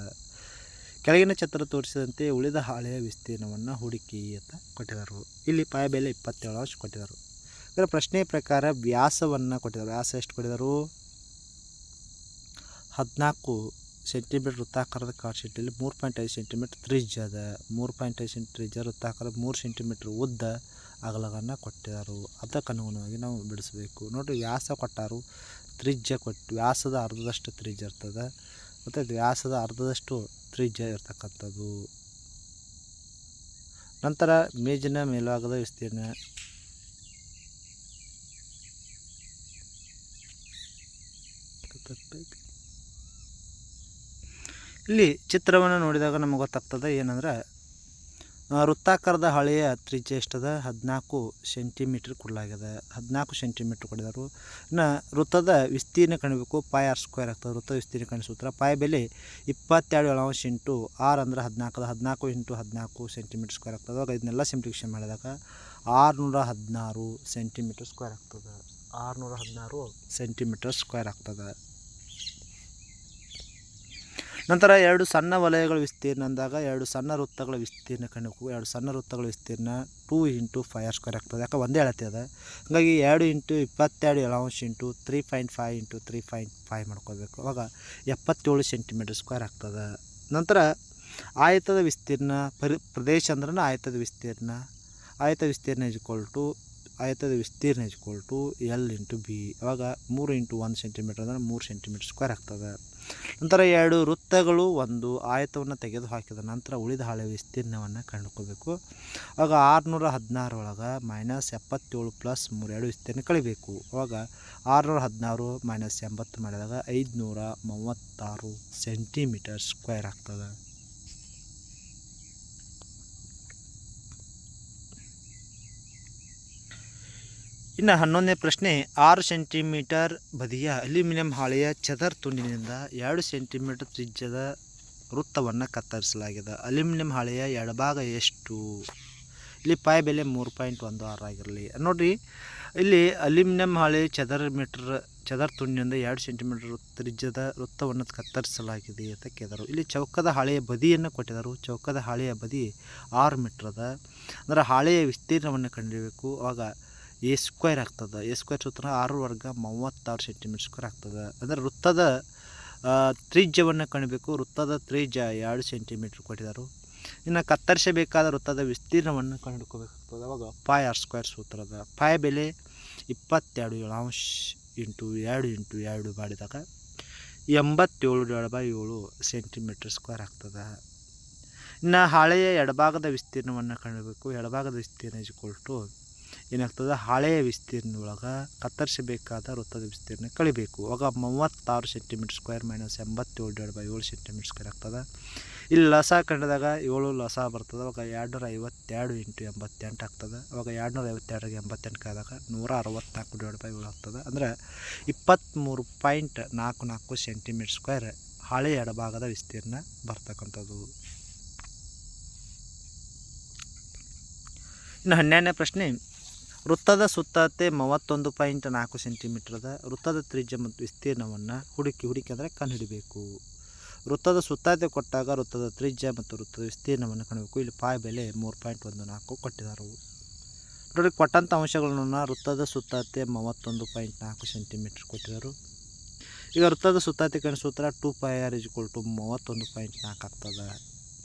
ಕೆಳಗಿನ ಚಿತ್ರ ತೋರಿಸಿದಂತೆ ಉಳಿದ ಹಾಳೆಯ ವಿಸ್ತೀರ್ಣವನ್ನು ಹುಡುಕಿ ಅಂತ ಕೊಟ್ಟಿದ್ದಾರೆ. ಇಲ್ಲಿ ಪಾಯ ಬೆಲೆ ಇಪ್ಪತ್ತೇಳು ಅಂಶ ಕೊಟ್ಟಿದ್ದಾರೆ. ಅದರ ಪ್ರಶ್ನೆ ಪ್ರಕಾರ ವ್ಯಾಸವನ್ನು ಕೊಟ್ಟಿದ್ದಾರೆ. ವ್ಯಾಸ ಎಷ್ಟು ಕೊಟ್ಟಿದ್ದಾರೆ? ಹದಿನಾಲ್ಕು ಸೆಂಟಿಮೀಟರ್ ವೃತ್ತಾಕಾರದ ಕಾರ್ಡ್ ಶೀಟಲ್ಲಿ ಮೂರು ಪಾಯಿಂಟ್ ಐದು ಸೆಂಟಿಮೀಟ್ರ್ ತ್ರಿಜ್ಯ ಅದ. ಮೂರು ಪಾಯಿಂಟ್ ಐದು ಸೆಂಟ್ ತ್ರಿಜ್ಯ ವೃತ್ತಾಕಾರ ಮೂರು ಸೆಂಟಿಮೀಟ್ರ್ ಉದ್ದ ಅಗಲವನ್ನು ಕೊಟ್ಟಿದ್ದಾರೆ ಅದಕ್ಕೆ ಅನುಗುಣವಾಗಿ ನಾವು ಬಿಡಿಸಬೇಕು. ನೋಡಿರಿ, ವ್ಯಾಸ ಕೊಟ್ಟಾರು. ತ್ರಿಜ್ಯ ಕೊಟ್ಟು ವ್ಯಾಸದ ಅರ್ಧದಷ್ಟು ತ್ರಿಜ್ಯ ಇರ್ತದೆ. ಮತ್ತು ವ್ಯಾಸದ ಅರ್ಧದಷ್ಟು ತ್ರಿಜ್ಯ ಇರ್ತಕ್ಕಂಥದ್ದು. ನಂತರ ಮೇಜಿನ ಮೇಲ್ಭಾಗದ ವಿಸ್ತೀರ್ಣ. ಇಲ್ಲಿ ಚಿತ್ರವನ್ನು ನೋಡಿದಾಗ ನಮಗೆ ಗೊತ್ತಾಗ್ತದೆ ಏನಂದ್ರೆ ವೃತ್ತಾಕಾರದ ಹಳೆಯ ತ್ರಿಜ್ಯ ಎಷ್ಟದ ಹದಿನಾಲ್ಕು ಸೆಂಟಿಮೀಟ್ರ್ ಕೊಡಲಾಗಿದೆ. ಹದಿನಾಲ್ಕು ಸೆಂಟಿಮೀಟ್ರ್ ಕೊಡಿದರು. ಇನ್ನು ವೃತ್ತದ ವಿಸ್ತೀರ್ಣ ಕಾಣಬೇಕು ಪಾಯ್ ಆರ್ ಸ್ಕ್ವೇರ್ ಆಗ್ತದೆ. ವೃತ್ತ ವಿಸ್ತೀರ್ಣ ಕಾಣಿ ಪಾಯ್ ಬೆಲೆ ಇಪ್ಪತ್ತೆರಡು ಏಳಾಂಶ ಇಂಟು ಆರು ಅಂದರೆ ಹದಿನಾಲ್ಕು ಹದಿನಾಲ್ಕು ಇಂಟು ಹದಿನಾಲ್ಕು ಸೆಂಟಿಮೀಟ್ರ್ ಸ್ಕ್ವೇರ್ ಆಗ್ತದೆ. ಅವಾಗ ಇದನ್ನೆಲ್ಲ ಸಿಂಪ್ಲಿಫಿಕೇಶನ್ ಮಾಡಿದಾಗ ಆರುನೂರ ಹದಿನಾರು ಸೆಂಟಿಮೀಟ್ರ್ ಸ್ಕ್ವೇರ್ ಆಗ್ತದೆ. ಆರುನೂರ ಹದಿನಾರು ಸೆಂಟಿಮೀಟರ್ ಸ್ಕ್ವೇರ್ ಆಗ್ತದೆ. ನಂತರ ಎರಡು ಸಣ್ಣ ವಲಯಗಳ ವಿಸ್ತೀರ್ಣ ಅಂದಾಗ ಎರಡು ಸಣ್ಣ ವೃತ್ತಗಳ ವಿಸ್ತೀರ್ಣ ಕಂಡು ಎರಡು ಸಣ್ಣ ವೃತ್ತಗಳ ವಿಸ್ತೀರ್ಣ ಟೂ ಇಂಟು ಫೈವ್ ಸ್ಕ್ವೇರ್ ಆಗ್ತದೆ. ಯಾಕೆ ಒಂದೇ ಅಳತೆ ಅದ. ಹಾಗಾಗಿ ಎರಡು ಇಂಟು ಇಪ್ಪತ್ತೆರಡು ಏಳಾಂಶ into three point five into three point five ಮಾಡ್ಕೋಬೇಕು ಅವಾಗ ಎಪ್ಪತ್ತೇಳು ಸೆಂಟಿಮೀಟರ್ ಸ್ಕ್ವೇರ್ ಆಗ್ತದೆ. ನಂತರ ಆಯತದ ವಿಸ್ತೀರ್ಣ, ಪರಿ ಪ್ರದೇಶ ಅಂದ್ರೆ ಆಯತದ ವಿಸ್ತೀರ್ಣ. ಆಯತ ವಿಸ್ತೀರ್ಣ ಇಜ್ಕೊಲ್ ಟು ಆಯತದ ವಿಸ್ತೀರ್ಣ is equal to L into B ಅವಾಗ ಮೂರು ಇಂಟು ಒಂದು ಸೆಂಟಿಮೀಟರ್ ಅಂದ್ರೆ ಮೂರು ಸೆಂಟಿಮೀಟರ್ ಸ್ಕ್ವೇರ್ ಆಗ್ತದೆ. ನಂತರ ಎರಡು ವೃತ್ತಗಳು ಒಂದು ಆಯತವನ್ನು ತೆಗೆದು ಹಾಕಿದ ನಂತರ ಉಳಿದ ಹಾಳೆ ವಿಸ್ತೀರ್ಣವನ್ನು ಕಂಡುಕೋಬೇಕು. ಆವಾಗ ಆರುನೂರ ಹದಿನಾರೊಳಗೆ ಮೈನಸ್ ಎಪ್ಪತ್ತೇಳು ಪ್ಲಸ್ ಮೂರೆರಡು ವಿಸ್ತೀರ್ಣ ಕಳಿಬೇಕು. ಅವಾಗ ಆರುನೂರ ಹದಿನಾರು ಮೈನಸ್ ಎಂಬತ್ತು ಮಾಡಿದಾಗ ಐದುನೂರ ಮೂವತ್ತಾರು ಸೆಂಟಿಮೀಟರ್ ಸ್ಕ್ವೇರ್ ಆಗ್ತದೆ. ಇನ್ನು ಹನ್ನೊಂದನೇ ಪ್ರಶ್ನೆ, ಆರು ಸೆಂಟಿಮೀಟರ್ ಬದಿಯ ಅಲ್ಯೂಮಿನಿಯಂ ಹಾಳೆಯ ಚದರ್ ತುಂಡಿನಿಂದ ಎರಡು ಸೆಂಟಿಮೀಟರ್ ತ್ರಿಜ್ಯದ ವೃತ್ತವನ್ನು ಕತ್ತರಿಸಲಾಗಿದೆ. ಅಲ್ಯೂಮಿನಿಯಂ ಹಾಳೆಯ ಎಡಭಾಗ ಎಷ್ಟು? ಇಲ್ಲಿ ಪಾಯ ಬೆಲೆ ಮೂರು ಪಾಯಿಂಟ್ ಒಂದು ಆರು ಆಗಿರಲಿ. ನೋಡಿರಿ, ಇಲ್ಲಿ ಅಲ್ಯೂಮಿನಿಯಂ ಹಾಳೆ ಚದರ್ ಮೀಟರ್, ಚದರ್ ತುಂಡಿನಿಂದ ಎರಡು ಸೆಂಟಿಮೀಟರ್ ತ್ರಿಜ್ಯದ ವೃತ್ತವನ್ನು ಕತ್ತರಿಸಲಾಗಿದೆ ಅಂತ ಕೇಳಿದರು. ಇಲ್ಲಿ ಚೌಕದ ಹಾಳೆಯ ಬದಿಯನ್ನು ಕೊಟ್ಟಿದ್ದರು. ಚೌಕದ ಹಾಳೆಯ ಬದಿ ಆರು ಮೀಟ್ರದ ಅದ. ಅಂದ್ರೆ ಹಾಳೆಯ ವಿಸ್ತೀರ್ಣವನ್ನು ಕಂಡಿಡಬೇಕು ಅವಾಗ ಎ ಸ್ಕ್ವೇರ್ ಆಗ್ತದೆ. ಎ ಸ್ಕ್ವೇರ್ ಸೂತ್ರ ಆರು ವರ್ಗ ಮೂವತ್ತಾರು ಸೆಂಟಿಮೀಟರ್ ಸ್ಕ್ವೇರ್ ಆಗ್ತದೆ. ಅಂದರೆ ವೃತ್ತದ ತ್ರಿಜ್ಯವನ್ನು ಕಾಣಬೇಕು. ವೃತ್ತದ ತ್ರಿಜ್ಯ ಎರಡು ಸೆಂಟಿಮೀಟ್ರ್ ಕೊಟ್ಟಿದ್ದಾರೆ ಇನ್ನು ಕತ್ತರಿಸಬೇಕಾದ ವೃತ್ತದ ವಿಸ್ತೀರ್ಣವನ್ನು ಕಂಡುಹಿಡ್ಕೋಬೇಕಾಗ್ತದೆ ಅವಾಗ ಪಾಯ್ ಆರ್ ಸ್ಕ್ವೇರ್ ಸೂತ್ರದ. ಪಾಯ ಬೆಲೆ ಇಪ್ಪತ್ತೆರಡು ಏಳಾಂಶ ಇಂಟು ಎರಡು ಇಂಟು ಎರಡು ಮಾಡಿದಾಗ ಎಂಬತ್ತೇಳು ಎರಡು ಬೈ ಏಳು ಸೆಂಟಿಮೀಟ್ರ್ ಸ್ಕ್ವೇರ್ ಆಗ್ತದೆ. ಇನ್ನು ಹಾಳೆಯ ಎಡಭಾಗದ ವಿಸ್ತೀರ್ಣವನ್ನು ಕಂಡುಬೇಕು ಎಡಭಾಗದ ವಿಸ್ತೀರ್ಣ ಇಸ್ ಟು ಏನಾಗ್ತದೆ? ಹಾಳೆಯ ವಿಸ್ತೀರ್ಣದೊಳಗೆ ಕತ್ತರಿಸಬೇಕಾದ ವೃತ್ತದ ವಿಸ್ತೀರ್ಣ ಕಳಿಬೇಕು. ಆಗ ಮೂವತ್ತಾರು ಸೆಂಟಿಮೀಟರ್ ಸ್ಕ್ವೇರ್ ಮೈನಸ್ ಎಂಬತ್ತೇಳು ಡಿವೈಡ್ ಬೈ ಏಳು ಸೆಂಟಿಮೀಟ್ರ್ ಸ್ಕ್ವೇರ್ ಆಗ್ತದೆ. ಇಲ್ಲಿ ಲಸ ಕಂಡದಾಗ ಏಳು ಲಸ ಬರ್ತದೆ. ಅವಾಗ ಎರಡುನೂರ ಐವತ್ತೆರಡು ಇಂಟು ಎಂಬತ್ತೆಂಟು ಆಗ್ತದೆ. ಅವಾಗ ಎರಡುನೂರ ಐವತ್ತೆರಡಿಗೆ ಎಂಬತ್ತೆಂಟು ಕಾದಾಗ ನೂರ ಅರವತ್ತ್ನಾಲ್ಕು ಡಿವೈಡ್ ಬೈ ಏಳು ಆಗ್ತದೆ. ಅಂದರೆ ಇಪ್ಪತ್ತ್ಮೂರು ಪಾಯಿಂಟ್ ನಾಲ್ಕು ನಾಲ್ಕು ಸೆಂಟಿಮೀಟರ್ ಸ್ಕ್ವೇರ್ ಹಳೆ ಎಡಭಾಗದ ವಿಸ್ತೀರ್ಣ ಬರ್ತಕ್ಕಂಥದ್ದು. ಇನ್ನು ಹನ್ನೆರಡನೇ ಪ್ರಶ್ನೆ. ವೃತ್ತದ ಸುತ್ತಳತೆ ಮೂವತ್ತೊಂದು ಪಾಯಿಂಟ್ ನಾಲ್ಕು ಸೆಂಟಿಮೀಟ್ರದ ವೃತ್ತದ ತ್ರಿಜ್ಯ ಮತ್ತು ವಿಸ್ತೀರ್ಣವನ್ನು ಹುಡುಕಿ ಹುಡುಕಿ ಅಂದರೆ ಕಂಡುಹಿಡಬೇಕು ವೃತ್ತದ ಸುತ್ತಳತೆ ಕೊಟ್ಟಾಗ ವೃತ್ತದ ತ್ರಿಜ್ಯ ಮತ್ತು ವೃತ್ತದ ವಿಸ್ತೀರ್ಣವನ್ನು ಕಂಡುಬೇಕು ಇಲ್ಲಿ ಪಾಯ್ ಬೆಲೆ ಮೂರು ಪಾಯಿಂಟ್ ಒಂದು ನಾಲ್ಕು ಕೊಟ್ಟಿದ್ದಾರೆ ನೋಡಿ, ಕೊಟ್ಟಂಥ ಅಂಶಗಳನ್ನು ವೃತ್ತದ ಸುತ್ತಳತೆ ಮೂವತ್ತೊಂದು ಪಾಯಿಂಟ್ ನಾಲ್ಕು ಸೆಂಟಿಮೀಟ್ರ್ ಕೊಟ್ಟಿದ್ದಾರೆ. ಈಗ ವೃತ್ತದ ಸುತ್ತಳತೆ ಕಣ ಸೂತ್ರ two pi R R is equal to ಮೂವತ್ತೊಂದು ಪಾಯಿಂಟ್ ನಾಲ್ಕು ಆಗ್ತದೆ.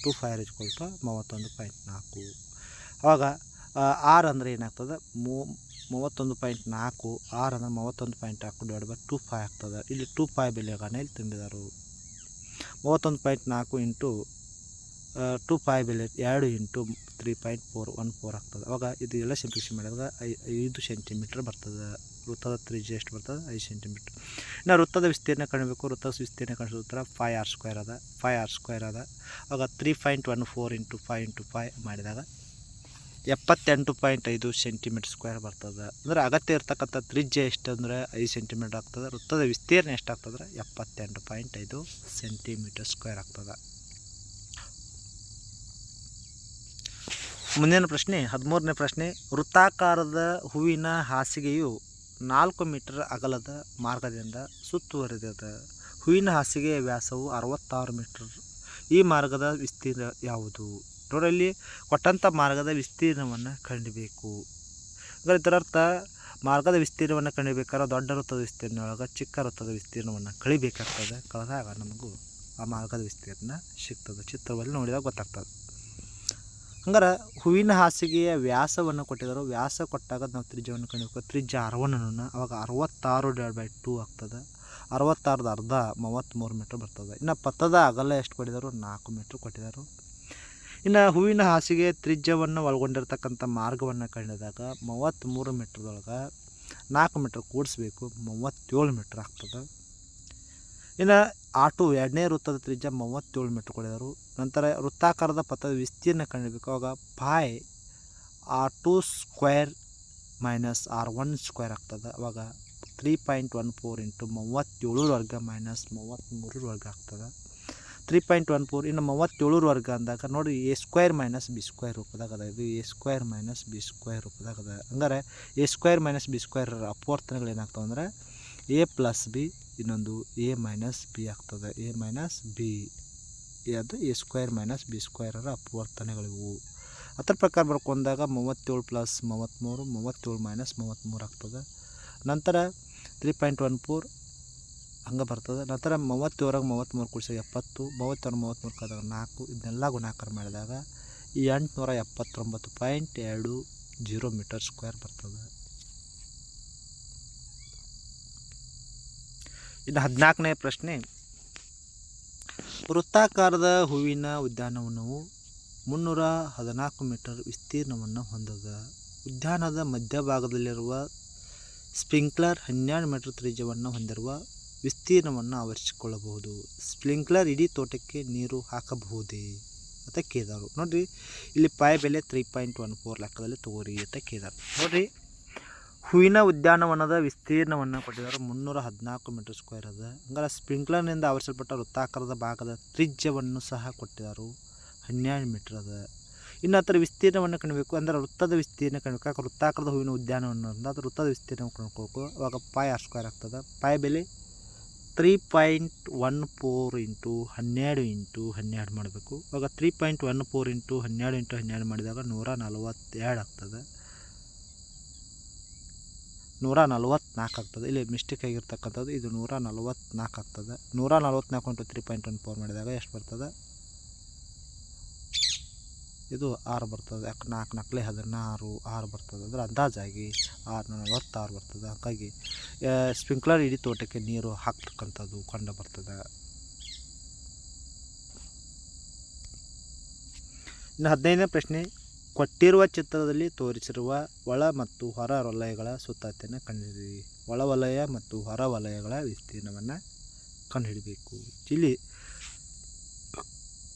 Two pi R is equal to ಮೂವತ್ತೊಂದು ಪಾಯಿಂಟ್ ನಾಲ್ಕು. ಅವಾಗ ಆರು ಅಂದರೆ ಏನಾಗ್ತದೆ? ಮೂವತ್ತೊಂದು ಪಾಯಿಂಟ್ ನಾಲ್ಕು, ಆರ್ ಅಂದರೆ ಮೂವತ್ತೊಂದು ಪಾಯಿಂಟ್ ನಾಲ್ಕು ಡಿವೈಡ್ ಬೈ ಟೂ ಫೈ ಆಗ್ತದೆ. ಇಲ್ಲಿ ಟೂ ಫೈ ಬೆಲೆಗಳನ್ನ ಇಲ್ಲಿ ತುಂಬಿದರು. ಮೂವತ್ತೊಂದು ಪಾಯಿಂಟ್ ನಾಲ್ಕು ಇಂಟು ಟೂ ಫೈ ಬೆಲೆ ಎರಡು into three point four one four ಆಗ್ತದೆ. ಅವಾಗ ಇದು ಎಲ್ಲ ಸಿಂಪ್ಲಿಫೈ ಮಾಡಿದಾಗ ಐದು ಸೆಂಟಿಮೀಟ್ರ್ ಬರ್ತದೆ. ವೃತ್ತದ ತ್ರಿಜ್ಯ ಎಷ್ಟು ಬರ್ತದೆ? ಐದು ಸೆಂಟಿಮೀಟ್ರ್ ಇನ್ನು ವೃತ್ತದ ವಿಸ್ತೀರ್ಣ ಕಾಣಬೇಕು. ವೃತ್ತದ ವಿಸ್ತೀರ್ಣ ಕಾಣಿಸೋದ್ರ ಫೈ ಆರ್ ಸ್ಕ್ವೇರ್ ಅದ. ಫೈ ಆರ್ ಸ್ಕ್ವೇರ್ ಅದ. ಆವಾಗ three point one four into pi into pi ಮಾಡಿದಾಗ ಎಪ್ಪತ್ತೆಂಟು ಪಾಯಿಂಟ್ ಐದು ಸೆಂಟಿಮೀಟ್ರ್ ಸ್ಕ್ವೇರ್ ಬರ್ತದೆ. ಅಂದರೆ ಅಗತ್ಯ ಇರ್ತಕ್ಕಂಥ ತ್ರಿಜ್ಯ ಎಷ್ಟು ಅಂದರೆ ಐದು ಸೆಂಟಿಮೀಟರ್ ಆಗ್ತದೆ. ವೃತ್ತದ ವಿಸ್ತೀರ್ಣ ಎಷ್ಟಾಗ್ತದ್ರೆ ಎಪ್ಪತ್ತೆಂಟು ಪಾಯಿಂಟ್ ಐದು ಸೆಂಟಿಮೀಟರ್ ಸ್ಕ್ವೇರ್ ಆಗ್ತದೆ. ಮುಂದಿನ ಪ್ರಶ್ನೆ, ಹದಿಮೂರನೇ ಪ್ರಶ್ನೆ. ವೃತ್ತಾಕಾರದ ಹೂವಿನ ಹಾಸಿಗೆಯು ನಾಲ್ಕು ಮೀಟರ್ ಅಗಲದ ಮಾರ್ಗದಿಂದ ಸುತ್ತುವರೆದಿದೆ. ಹೂವಿನ ಹಾಸಿಗೆಯ ವ್ಯಾಸವು ಅರವತ್ತಾರು ಮೀಟರ್. ಈ ಮಾರ್ಗದ ವಿಸ್ತೀರ್ಣ ಯಾವುದು? ಅಲ್ಲಿ ಕೊಟ್ಟಂಥ ಮಾರ್ಗದ ವಿಸ್ತೀರ್ಣವನ್ನು ಕಂಡಿಬೇಕು. ಅಂದರೆ ಇದರರ್ಥ ಮಾರ್ಗದ ವಿಸ್ತೀರ್ಣವನ್ನು ಕಂಡಿಬೇಕಾದ್ರೆ ದೊಡ್ಡ ವೃತ್ತದ ವಿಸ್ತೀರ್ಣ ಒಳಗೆ ಚಿಕ್ಕ ವೃತ್ತದ ವಿಸ್ತೀರ್ಣವನ್ನು ಕಳಿಬೇಕಾಗ್ತದೆ. ಕಳೆದಾಗ ನಮಗೂ ಆ ಮಾರ್ಗದ ವಿಸ್ತೀರ್ಣ ಸಿಗ್ತದೆ. ಚಿತ್ರದಲ್ಲಿ ನೋಡಿದಾಗ ಗೊತ್ತಾಗ್ತದೆ. ಹಂಗಾರೆ ಹೂವಿನ ಹಾಸಿಗೆಯ ವ್ಯಾಸವನ್ನು ಕೊಟ್ಟಿದ್ದರು. ವ್ಯಾಸ ಕೊಟ್ಟಾಗ ನಾವು ತ್ರಿಜ್ಯವನ್ನು ಕಂಡಿಬೇಕು ತ್ರಿಜ್ಯ ಅರವಣ್ಣನ ಅವಾಗ ಅರವತ್ತಾರು ಡಿವೈಡ್ ಬೈ ಟೂ ಆಗ್ತದೆ. ಅರವತ್ತಾರದ ಅರ್ಧ ಮೂವತ್ತ್ಮೂರು ಮೀಟ್ರ್ ಬರ್ತದೆ. ಇನ್ನು ಪತ್ತದ ಅಗಲ ಎಷ್ಟು ಕೊಟ್ಟಿದ್ದಾರೆ? ನಾಲ್ಕು ಮೀಟ್ರ್ ಕೊಟ್ಟಿದ್ದಾರೆ. ಇನ್ನು ಹೂವಿನ ಹಾಸಿಗೆ ತ್ರಿಜ್ಯವನ್ನು ಒಳಗೊಂಡಿರ್ತಕ್ಕಂಥ ಮಾರ್ಗವನ್ನು ಕಂಡಿದಾಗ ಮೂವತ್ತ್ಮೂರು ಮೀಟ್ರ್ದೊಳಗೆ ನಾಲ್ಕು ಮೀಟ್ರ್ ಕೂಡಿಸ್ಬೇಕು, ಮೂವತ್ತೇಳು ಮೀಟ್ರ್ ಆಗ್ತದೆ. ಇನ್ನು ಆಟೋ ಎರಡನೇ ವೃತ್ತದ ತ್ರಿಜ್ಯ ಮೂವತ್ತೇಳು ಮೀಟ್ರ್ ಕೊಡಿದರು ನಂತರ ವೃತ್ತಾಕಾರದ ಪಥದ ವಿಸ್ತೀರ್ಣ ಕಂಡಿಬೇಕು ಆವಾಗ pi R two square minus R one square ಆಗ್ತದೆ. ಅವಾಗ three point one four into ಮೂವತ್ತೇಳು ವರ್ಗ ಮೈನಸ್ ಮೂವತ್ತ್ಮೂರು ವರ್ಗ ಆಗ್ತದೆ. ತ್ರೀ ಪಾಯಿಂಟ್ ಒನ್ ಫೋರ್ ಇನ್ನು ಮೂವತ್ತೇಳು ವರ್ಗ ಅಂದಾಗ ನೋಡಿ A square minus B square ರೂಪದಾಗ ಅದ. ಇದು A square minus B square ರೂಪದಾಗ ಅದ. ಹಂಗಾರೆ A square minus B square ಅಪವರ್ತನಗಳು ಏನಾಗ್ತವೆ ಅಂದರೆ ಎ ಪ್ಲಸ್ ಬಿ ಇನ್ನೊಂದು ಎ ಮೈನಸ್ ಬಿ ಆಗ್ತದೆ. ಎ ಮೈನಸ್ ಬಿ ಅದು ಎ ಸ್ಕ್ವೇರ್ ಮೈನಸ್ ಬಿ ಸ್ಕ್ವೇರರ ಅಪವರ್ತನೆಗಳಿವು ಅದ್ರ ಪ್ರಕಾರ ಬರ್ಕೊಂಡಾಗ ಮೂವತ್ತೇಳು ಪ್ಲಸ್ ಮೂವತ್ತ್ಮೂರು ಮೂವತ್ತೇಳು ಮೈನಸ್ ಮೂವತ್ತ್ಮೂರು ಆಗ್ತದೆ. ನಂತರ ತ್ರೀ ಪಾಯಿಂಟ್ ಒನ್ ಫೋರ್ ಹಂಗೆ ಬರ್ತದೆ. ನಂತರ ಮೂವತ್ತೇಳರಾಗ ಮೂವತ್ತ್ಮೂರು ಕೂಡಿಸಿ ಎಪ್ಪತ್ತು ಮೂವತ್ತಾರು ಮೂವತ್ತ್ಮೂರು ಕಾದಾಗ ನಾಲ್ಕು, ಇದನ್ನೆಲ್ಲ ಗುಣಾಕಾರ ಮಾಡಿದಾಗ ಈ ಎಂಟುನೂರ ಎಪ್ಪತ್ತೊಂಬತ್ತು ಪಾಯಿಂಟ್ ಎರಡು ಜೀರೋ ಮೀಟರ್ ಸ್ಕ್ವೇರ್ ಬರ್ತದೆ. ಇನ್ನು ಹದಿನಾಲ್ಕನೇ ಪ್ರಶ್ನೆ. ವೃತ್ತಾಕಾರದ ಹೂವಿನ ಉದ್ಯಾನವನವು ಮುನ್ನೂರ ಹದಿನಾಲ್ಕು ಮೀಟರ್ ವಿಸ್ತೀರ್ಣವನ್ನು ಹೊಂದದ. ಉದ್ಯಾನದ ಮಧ್ಯಭಾಗದಲ್ಲಿರುವ ಸ್ಪ್ರಿಂಕ್ಲರ್ ಹನ್ನೆರಡು ಮೀಟರ್ ತ್ರಿಜ್ಯವನ್ನು ಹೊಂದಿರುವ ವಿಸ್ತೀರ್ಣವನ್ನು ಆವರಿಸಿಕೊಳ್ಳಬಹುದು. ಸ್ಪ್ರಿಂಕ್ಲರ್ ಇಡೀ ತೋಟಕ್ಕೆ ನೀರು ಹಾಕಬಹುದೇ? ಅಂತ ಕೇಳಿದರು ನೋಡಿರಿ, ಇಲ್ಲಿ ಪಾಯ ಬೆಲೆ ತ್ರೀ ಪಾಯಿಂಟ್ ಒನ್ ಫೋರ್ ಲೆಕ್ಕದಲ್ಲಿ ತಗೋರಿ ಅಂತ ಕೇಳಿದಾರೆ. ನೋಡಿರಿ, ಹೂವಿನ ಉದ್ಯಾನವನದ ವಿಸ್ತೀರ್ಣವನ್ನು ಕೊಟ್ಟಿದ್ದಾರೆ ಮುನ್ನೂರ ಹದಿನಾಲ್ಕು ಮೀಟರ್ ಸ್ಕ್ವೇರ್ ಅದ. ಹಂಗಾರೆ ಸ್ಪ್ರಿಂಕ್ಲರ್ನಿಂದ ಆವರಿಸಲ್ಪಟ್ಟ ವೃತ್ತಾಕಾರದ ಭಾಗದ ತ್ರಿಜ್ಯವನ್ನು ಸಹ ಕೊಟ್ಟಿದ್ದಾರೆ. ಹನ್ನೆರಡು ಮೀಟರ್ ಅದ. ಇನ್ನು ಅದರ ವಿಸ್ತೀರ್ಣವನ್ನು ಕಾಣಬೇಕು ಅಂದರೆ ವೃತ್ತದ ವಿಸ್ತೀರ್ಣ ಕಾಣಬೇಕು ಆ ವೃತ್ತಾಕಾರದ ಹೂವಿನ ಉದ್ಯಾನವನ ಅಂತ ಅದು ವೃತ್ತದ ವಿಸ್ತೀರ್ಣ ಕಾಣ್ಕೋಬೇಕು ಅವಾಗ ಪಾಯ್ ಸ್ಕ್ವೇರ್ ಆಗ್ತದೆ. ಪಾಯ್ ಬೆಲೆ three point one four into ಹನ್ನೆರಡು ಇಂಟು ಹನ್ನೆರಡು ಮಾಡಬೇಕು. ಇವಾಗ three point one four into ಹನ್ನೆರಡು ಇಂಟು ಹನ್ನೆರಡು ಮಾಡಿದಾಗ ನೂರ ನಲವತ್ತೆರಡು ಆಗ್ತದೆ. ನೂರ ನಲವತ್ತ್ನಾಲ್ಕು ಆಗ್ತದೆ. ಇಲ್ಲಿ ಮಿಸ್ಟೇಕ್ ಆಗಿರ್ತಕ್ಕಂಥದ್ದು, ಇದು ನೂರ ನಲವತ್ತ್ನಾಲ್ಕು ಆಗ್ತದೆ. ನೂರ ನಲವತ್ತ್ನಾಲ್ಕು into three point one four ಮಾಡಿದಾಗ ಎಷ್ಟು ಬರ್ತದೆ? ಇದು ಆರು ಬರ್ತದೆ. ಯಾಕೆ ನಾಲ್ಕು ನಾಲ್ಕಲೆ ಹದಿನಾರು ಆರು ಬರ್ತದೆ. ಅಂದ್ರೆ ಅಂದಾಜಾಗಿ ಆರು ನಲವತ್ತಾರು ಬರ್ತದೆ. ಹಾಗಾಗಿ ಸ್ಪ್ರಿಂಕ್ಲರ್ ಇಡೀ ತೋಟಕ್ಕೆ ನೀರು ಹಾಕ್ತಕ್ಕಂಥದ್ದು ಕಂಡು ಬರ್ತದೆ. ಇನ್ನು ಹದಿನೈದನೇ ಪ್ರಶ್ನೆ, ಕೊಟ್ಟಿರುವ ಚಿತ್ರದಲ್ಲಿ ತೋರಿಸಿರುವ ಒಳ ಮತ್ತು ಹೊರ ವಲಯಗಳ ಸುತ್ತತೆಯನ್ನು ಕಂಡುಹಿಡಿಯಿರಿ. ಒಳ ವಲಯ ಮತ್ತು ಹೊರ ವಲಯಗಳ ವಿಸ್ತೀರ್ಣವನ್ನು ಕಂಡುಹಿಡಬೇಕು. ಇಲ್ಲಿ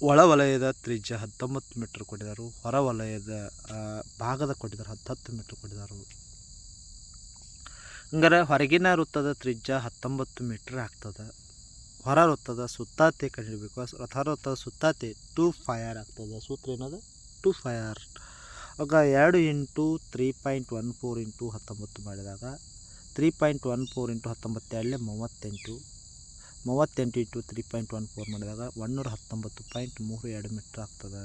ಒಳ ವಲಯದ ತ್ರಿಜ್ಯ ಹತ್ತೊಂಬತ್ತು ಮೀಟರ್ ಕೊಟ್ಟಿದ್ದಾರೆ. ಹೊರ ವಲಯದ ಭಾಗದ ಕೊಟ್ಟಿದ್ದಾರೆ ಹತ್ತತ್ತು ಮೀಟರ್ ಕೊಟ್ಟಿದ್ದಾರೆ. ಹಂಗಾರೆ ಹೊರಗಿನ ವೃತ್ತದ ತ್ರಿಜ್ಯ ಹತ್ತೊಂಬತ್ತು ಮೀಟರ್ ಆಗ್ತದೆ. ಹೊರ ವೃತ್ತದ ಸುತ್ತಾತೆ ಕಂಡುಹಿಡಬೇಕು ಹೊರ ವೃತ್ತದ ಸುತ್ತಾತೆ ಟೂ ಫೈರ್ ಆಗ್ತದೆ. ಸೂತ್ರ ಏನದು? Two pi R. ಆಗ ಎರಡು into three point one four into ಹತ್ತೊಂಬತ್ತು ಮಾಡಿದಾಗ three point one four into ಹತ್ತೊಂಬತ್ತು ಎರಡಲೇ ಮೂವತ್ತೆಂಟು. ಮೂವತ್ತೆಂಟು into three point one four ಮಾಡಿದಾಗ ಒನ್ನೂರ ಹತ್ತೊಂಬತ್ತು ಪಾಯಿಂಟ್ ಮೂರು ಎರಡು ಮೀಟ್ರ್ ಆಗ್ತದೆ.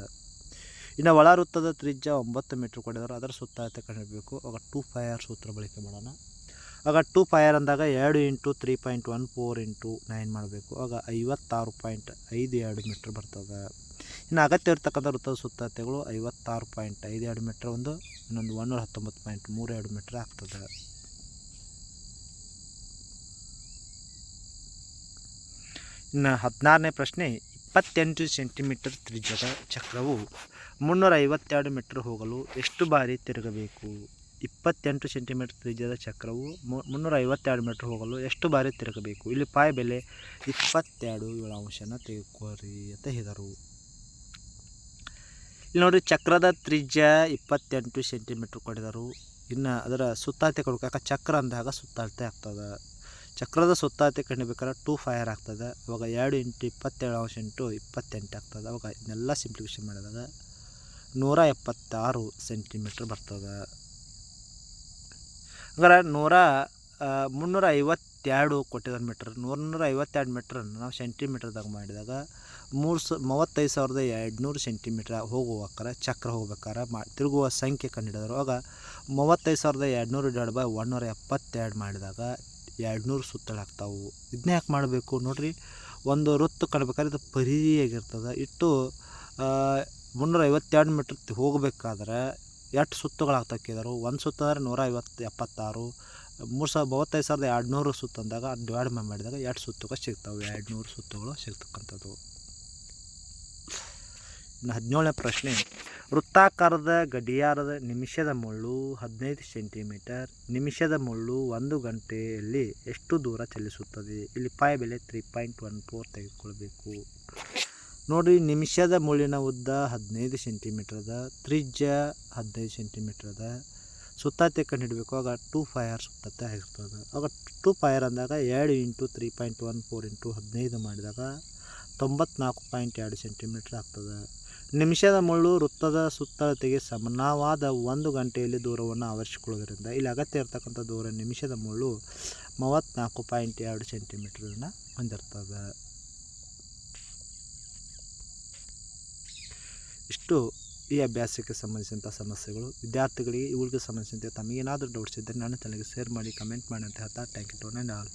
ಇನ್ನು ಒಳ ವೃತ್ತದ ತ್ರಿಜ್ಯ ಒಂಬತ್ತು ಮೀಟ್ರ್ ಕೊಟ್ಟಿದ್ದಾರೆ. ಅದರ ಸುತ್ತಾಯತೆ ಕಂಡಿಡಬೇಕು ಆಗ ಟೂ ಫೈರ್ ಸೂತ್ರ ಬಳಕೆ ಮಾಡೋಣ. ಆಗ ಟೂ ಫೈರ್ ಅಂದಾಗ ಎರಡು into three point one four into nine ಮಾಡಬೇಕು. ಆಗ ಐವತ್ತಾರು ಪಾಯಿಂಟ್ ಐದು ಎರಡು ಮೀಟ್ರ್ ಬರ್ತದೆ. ಇನ್ನು ಅಗತ್ಯ ಇರ್ತಕ್ಕಂಥ ವೃತ್ತದ ಸುತ್ತಾತೆಗಳು ಐವತ್ತಾರು ಪಾಯಿಂಟ್ ಐದು ಎರಡು ಮೀಟ್ರ್ ಒಂದು, ಇನ್ನೊಂದು ಒನ್ನೂರ ಹತ್ತೊಂಬತ್ತು ಪಾಯಿಂಟ್ ಮೂರು ಎರಡು ಮೀಟ್ರ್ ಆಗ್ತದೆ. ಇನ್ನು ಹದಿನಾರನೇ ಪ್ರಶ್ನೆ, ಇಪ್ಪತ್ತೆಂಟು ಸೆಂಟಿಮೀಟರ್ ತ್ರಿಜ್ಯದ ಚಕ್ರವು ಮುನ್ನೂರ ಐವತ್ತೆರಡು ಮೀಟರ್ ಹೋಗಲು ಎಷ್ಟು ಬಾರಿ ತಿರುಗಬೇಕು? ಇಪ್ಪತ್ತೆಂಟು ಸೆಂಟಿಮೀಟರ್ ತ್ರಿಜ್ಯದ ಚಕ್ರವು ಮುನ್ನೂರ ಐವತ್ತೆರಡು ಮೀಟರ್ ಹೋಗಲು ಎಷ್ಟು ಬಾರಿ ತಿರುಗಬೇಕು? ಇಲ್ಲಿ ಪಾಯ ಬೆಲೆ ಇಪ್ಪತ್ತೆರಡು ಏಳು ಅಂಶನ ತೆಗೆದುಕೋರಿ ಅಂತ ಹೇಳಿದರು. ಇಲ್ಲಿ ನೋಡಿ, ಚಕ್ರದ ತ್ರಿಜ್ಯ ಇಪ್ಪತ್ತೆಂಟು ಸೆಂಟಿಮೀಟ್ರ್ ಕೊಡಿದರು. ಇನ್ನು ಅದರ ಸುತ್ತಾಳ್ತೆ ಯಾಕೆ? ಚಕ್ರ ಅಂದಾಗ ಸುತ್ತಾಳ್ತೆ ಆಗ್ತದೆ. ಚಕ್ರದ ಸುತ್ತಾತೆ ಕಂಡುಬೇಕಾದ್ರೆ ಟೂ ಫೈರ್ ಆಗ್ತದೆ. ಅವಾಗ ಎರಡು ಇಂಟು ಇಪ್ಪತ್ತೇಳು ಅಂಶ ಇಂಟು ಇಪ್ಪತ್ತೆಂಟು ಆಗ್ತದೆ. ಅವಾಗ ಇದನ್ನೆಲ್ಲ ಸಿಂಪ್ಲಿಫಿಕೇಶನ್ ಮಾಡಿದಾಗ ನೂರ ಎಪ್ಪತ್ತಾರು ಸೆಂಟಿಮೀಟ್ರ್ ಬರ್ತದೆ. ಹಂಗಾರೆ ನೂರ ಮುನ್ನೂರ ಐವತ್ತೆರಡು ಕೊಟ್ಟಿದ್ದಾರೆ ಮೀಟ್ರ್ ನೂರ ಐವತ್ತೆರಡು ಮೀಟ್ರನ್ನು ನಾವು ಸೆಂಟಿಮೀಟ್ರದಾಗ ಮಾಡಿದಾಗ ಮೂರು ಸ, ಮೂವತ್ತೈದು ಸಾವಿರದ ಎರಡುನೂರು ಸೆಂಟಿಮೀಟ್ರ್ ಹೋಗುವಕ್ಕಾರ ಚಕ್ರ ಹೋಗ್ಬೇಕಾರೆ ಮಾ, ತಿರುಗುವ ಸಂಖ್ಯೆ ಕಂಡುಹಿಡಿದ್ರು ಆವಾಗ ಮೂವತ್ತೈದು ಸಾವಿರದ ಎರಡುನೂರು ಡಿವೈಡ್ ಬೈ ಒನ್ನೂರ ಎಪ್ಪತ್ತೆರಡು ಮಾಡಿದಾಗ ಎರಡುನೂರು ಸುತ್ತಳಾಗ್ತಾವು ಇದನ್ನ ಯಾಕೆ ಮಾಡಬೇಕು ನೋಡ್ರಿ, ಒಂದು ವೃತ್ತ ಕಾಣ್ಬೇಕಾದ್ರೆ ಇದು ಪರಿಯಾಗಿರ್ತದೆ ಇಟ್ಟು ಮುನ್ನೂರ ಐವತ್ತೆರಡು ಮೀಟ್ರ್ ಹೋಗಬೇಕಾದ್ರೆ ಎಷ್ಟು ಸುತ್ತುಗಳಾಗ್ತಕ್ಕಿದ್ರು ಒಂದು ಸುತ್ತಂದ್ರೆ ನೂರ ಐವತ್ತು ಎಪ್ಪತ್ತಾರು ಮೂರು ಸಾವಿರ, ಮೂವತ್ತೈದು ಸಾವಿರದ ಎರಡುನೂರು ಸುತ್ತು ಅಂದಾಗ ಅದು ಡಿವೈಡ್ ಮಾಡಿದಾಗ ಎರಡು ಸುತ್ತುಗಳು ಸಿಗ್ತಾವೆ? ಎರಡು ನೂರು ಸುತ್ತುಗಳು ಸಿಗ್ತಕ್ಕಂಥದ್ದು. ಇನ್ನು ಹದಿನೇಳನೇ ಪ್ರಶ್ನೆ. ವೃತ್ತಾಕಾರದ ಗಡಿಯಾರದ ನಿಮಿಷದ ಮುಳ್ಳು ಹದಿನೈದು ಸೆಂಟಿಮೀಟರ್, ನಿಮಿಷದ ಮುಳ್ಳು ಒಂದು ಗಂಟೆಯಲ್ಲಿ ಎಷ್ಟು ದೂರ ಚಲಿಸುತ್ತದೆ? ಇಲ್ಲಿ ಪಾಯ ಬೆಲೆ ತ್ರೀ ಪಾಯಿಂಟ್ ಒನ್ ಫೋರ್ ತೆಗೆದುಕೊಳ್ಬೇಕು. ನೋಡಿ, ನಿಮಿಷದ ಮುಳ್ಳಿನ ಉದ್ದ ಹದಿನೈದು ಸೆಂಟಿಮೀಟ್ರದ, ತ್ರಿಜ್ಯ ಹದಿನೈದು ಸೆಂಟಿಮೀಟ್ರದ. ಸುತ್ತಾತೆ ಕಂಡುಹಿಡಬೇಕು. ಆಗ ಟೂ ಫೈರ್ ಸುತ್ತತ್ತೆ ಆಗಿರ್ತದೆ. ಆಗ ಟೂ ಫೈರ್ ಅಂದಾಗ ಎರಡು into three point one four into ಹದಿನೈದು ಮಾಡಿದಾಗ ತೊಂಬತ್ನಾಲ್ಕು ಪಾಯಿಂಟ್ ಎರಡು ಸೆಂಟಿಮೀಟ್ರ್ ಆಗ್ತದೆ. ನಿಮಿಷದ ಮುಳ್ಳು ವೃತ್ತದ ಸುತ್ತಳತೆಗೆ ಸಮನಾವಾದ ಒಂದು ಗಂಟೆಯಲ್ಲಿ ದೂರವನ್ನು ಆವರಿಸಿಕೊಳ್ಳೋದ್ರಿಂದ ಇಲ್ಲಿ ಅಗತ್ಯ ಇರತಕ್ಕಂಥ ದೂರ ನಿಮಿಷದ ಮುಳ್ಳು ಮೂವತ್ತ್ನಾಲ್ಕು ಪಾಯಿಂಟ್ ಎರಡು ಸೆಂಟಿಮೀಟ್ರನ್ನು ಹೊಂದಿರ್ತದೆ. ಇಷ್ಟು ಈ ಅಭ್ಯಾಸಕ್ಕೆ ಸಂಬಂಧಿಸಿದಂಥ ಸಮಸ್ಯೆಗಳು. ವಿದ್ಯಾರ್ಥಿಗಳಿಗೆ ಇವುಗಳಿಗೆ ಸಂಬಂಧಿಸಿದಂತೆ ತಮಗೇನಾದರೂ ಡೌಟ್ಸ್ ಇದ್ದರೆ ನಾನು ತನಗೆ ಶೇರ್ ಮಾಡಿ ಕಮೆಂಟ್ ಮಾಡಿ ಅಂತ ಹೇಳ್ತಾ ಥ್ಯಾಂಕ್ ಯು ಟು ಆಲ್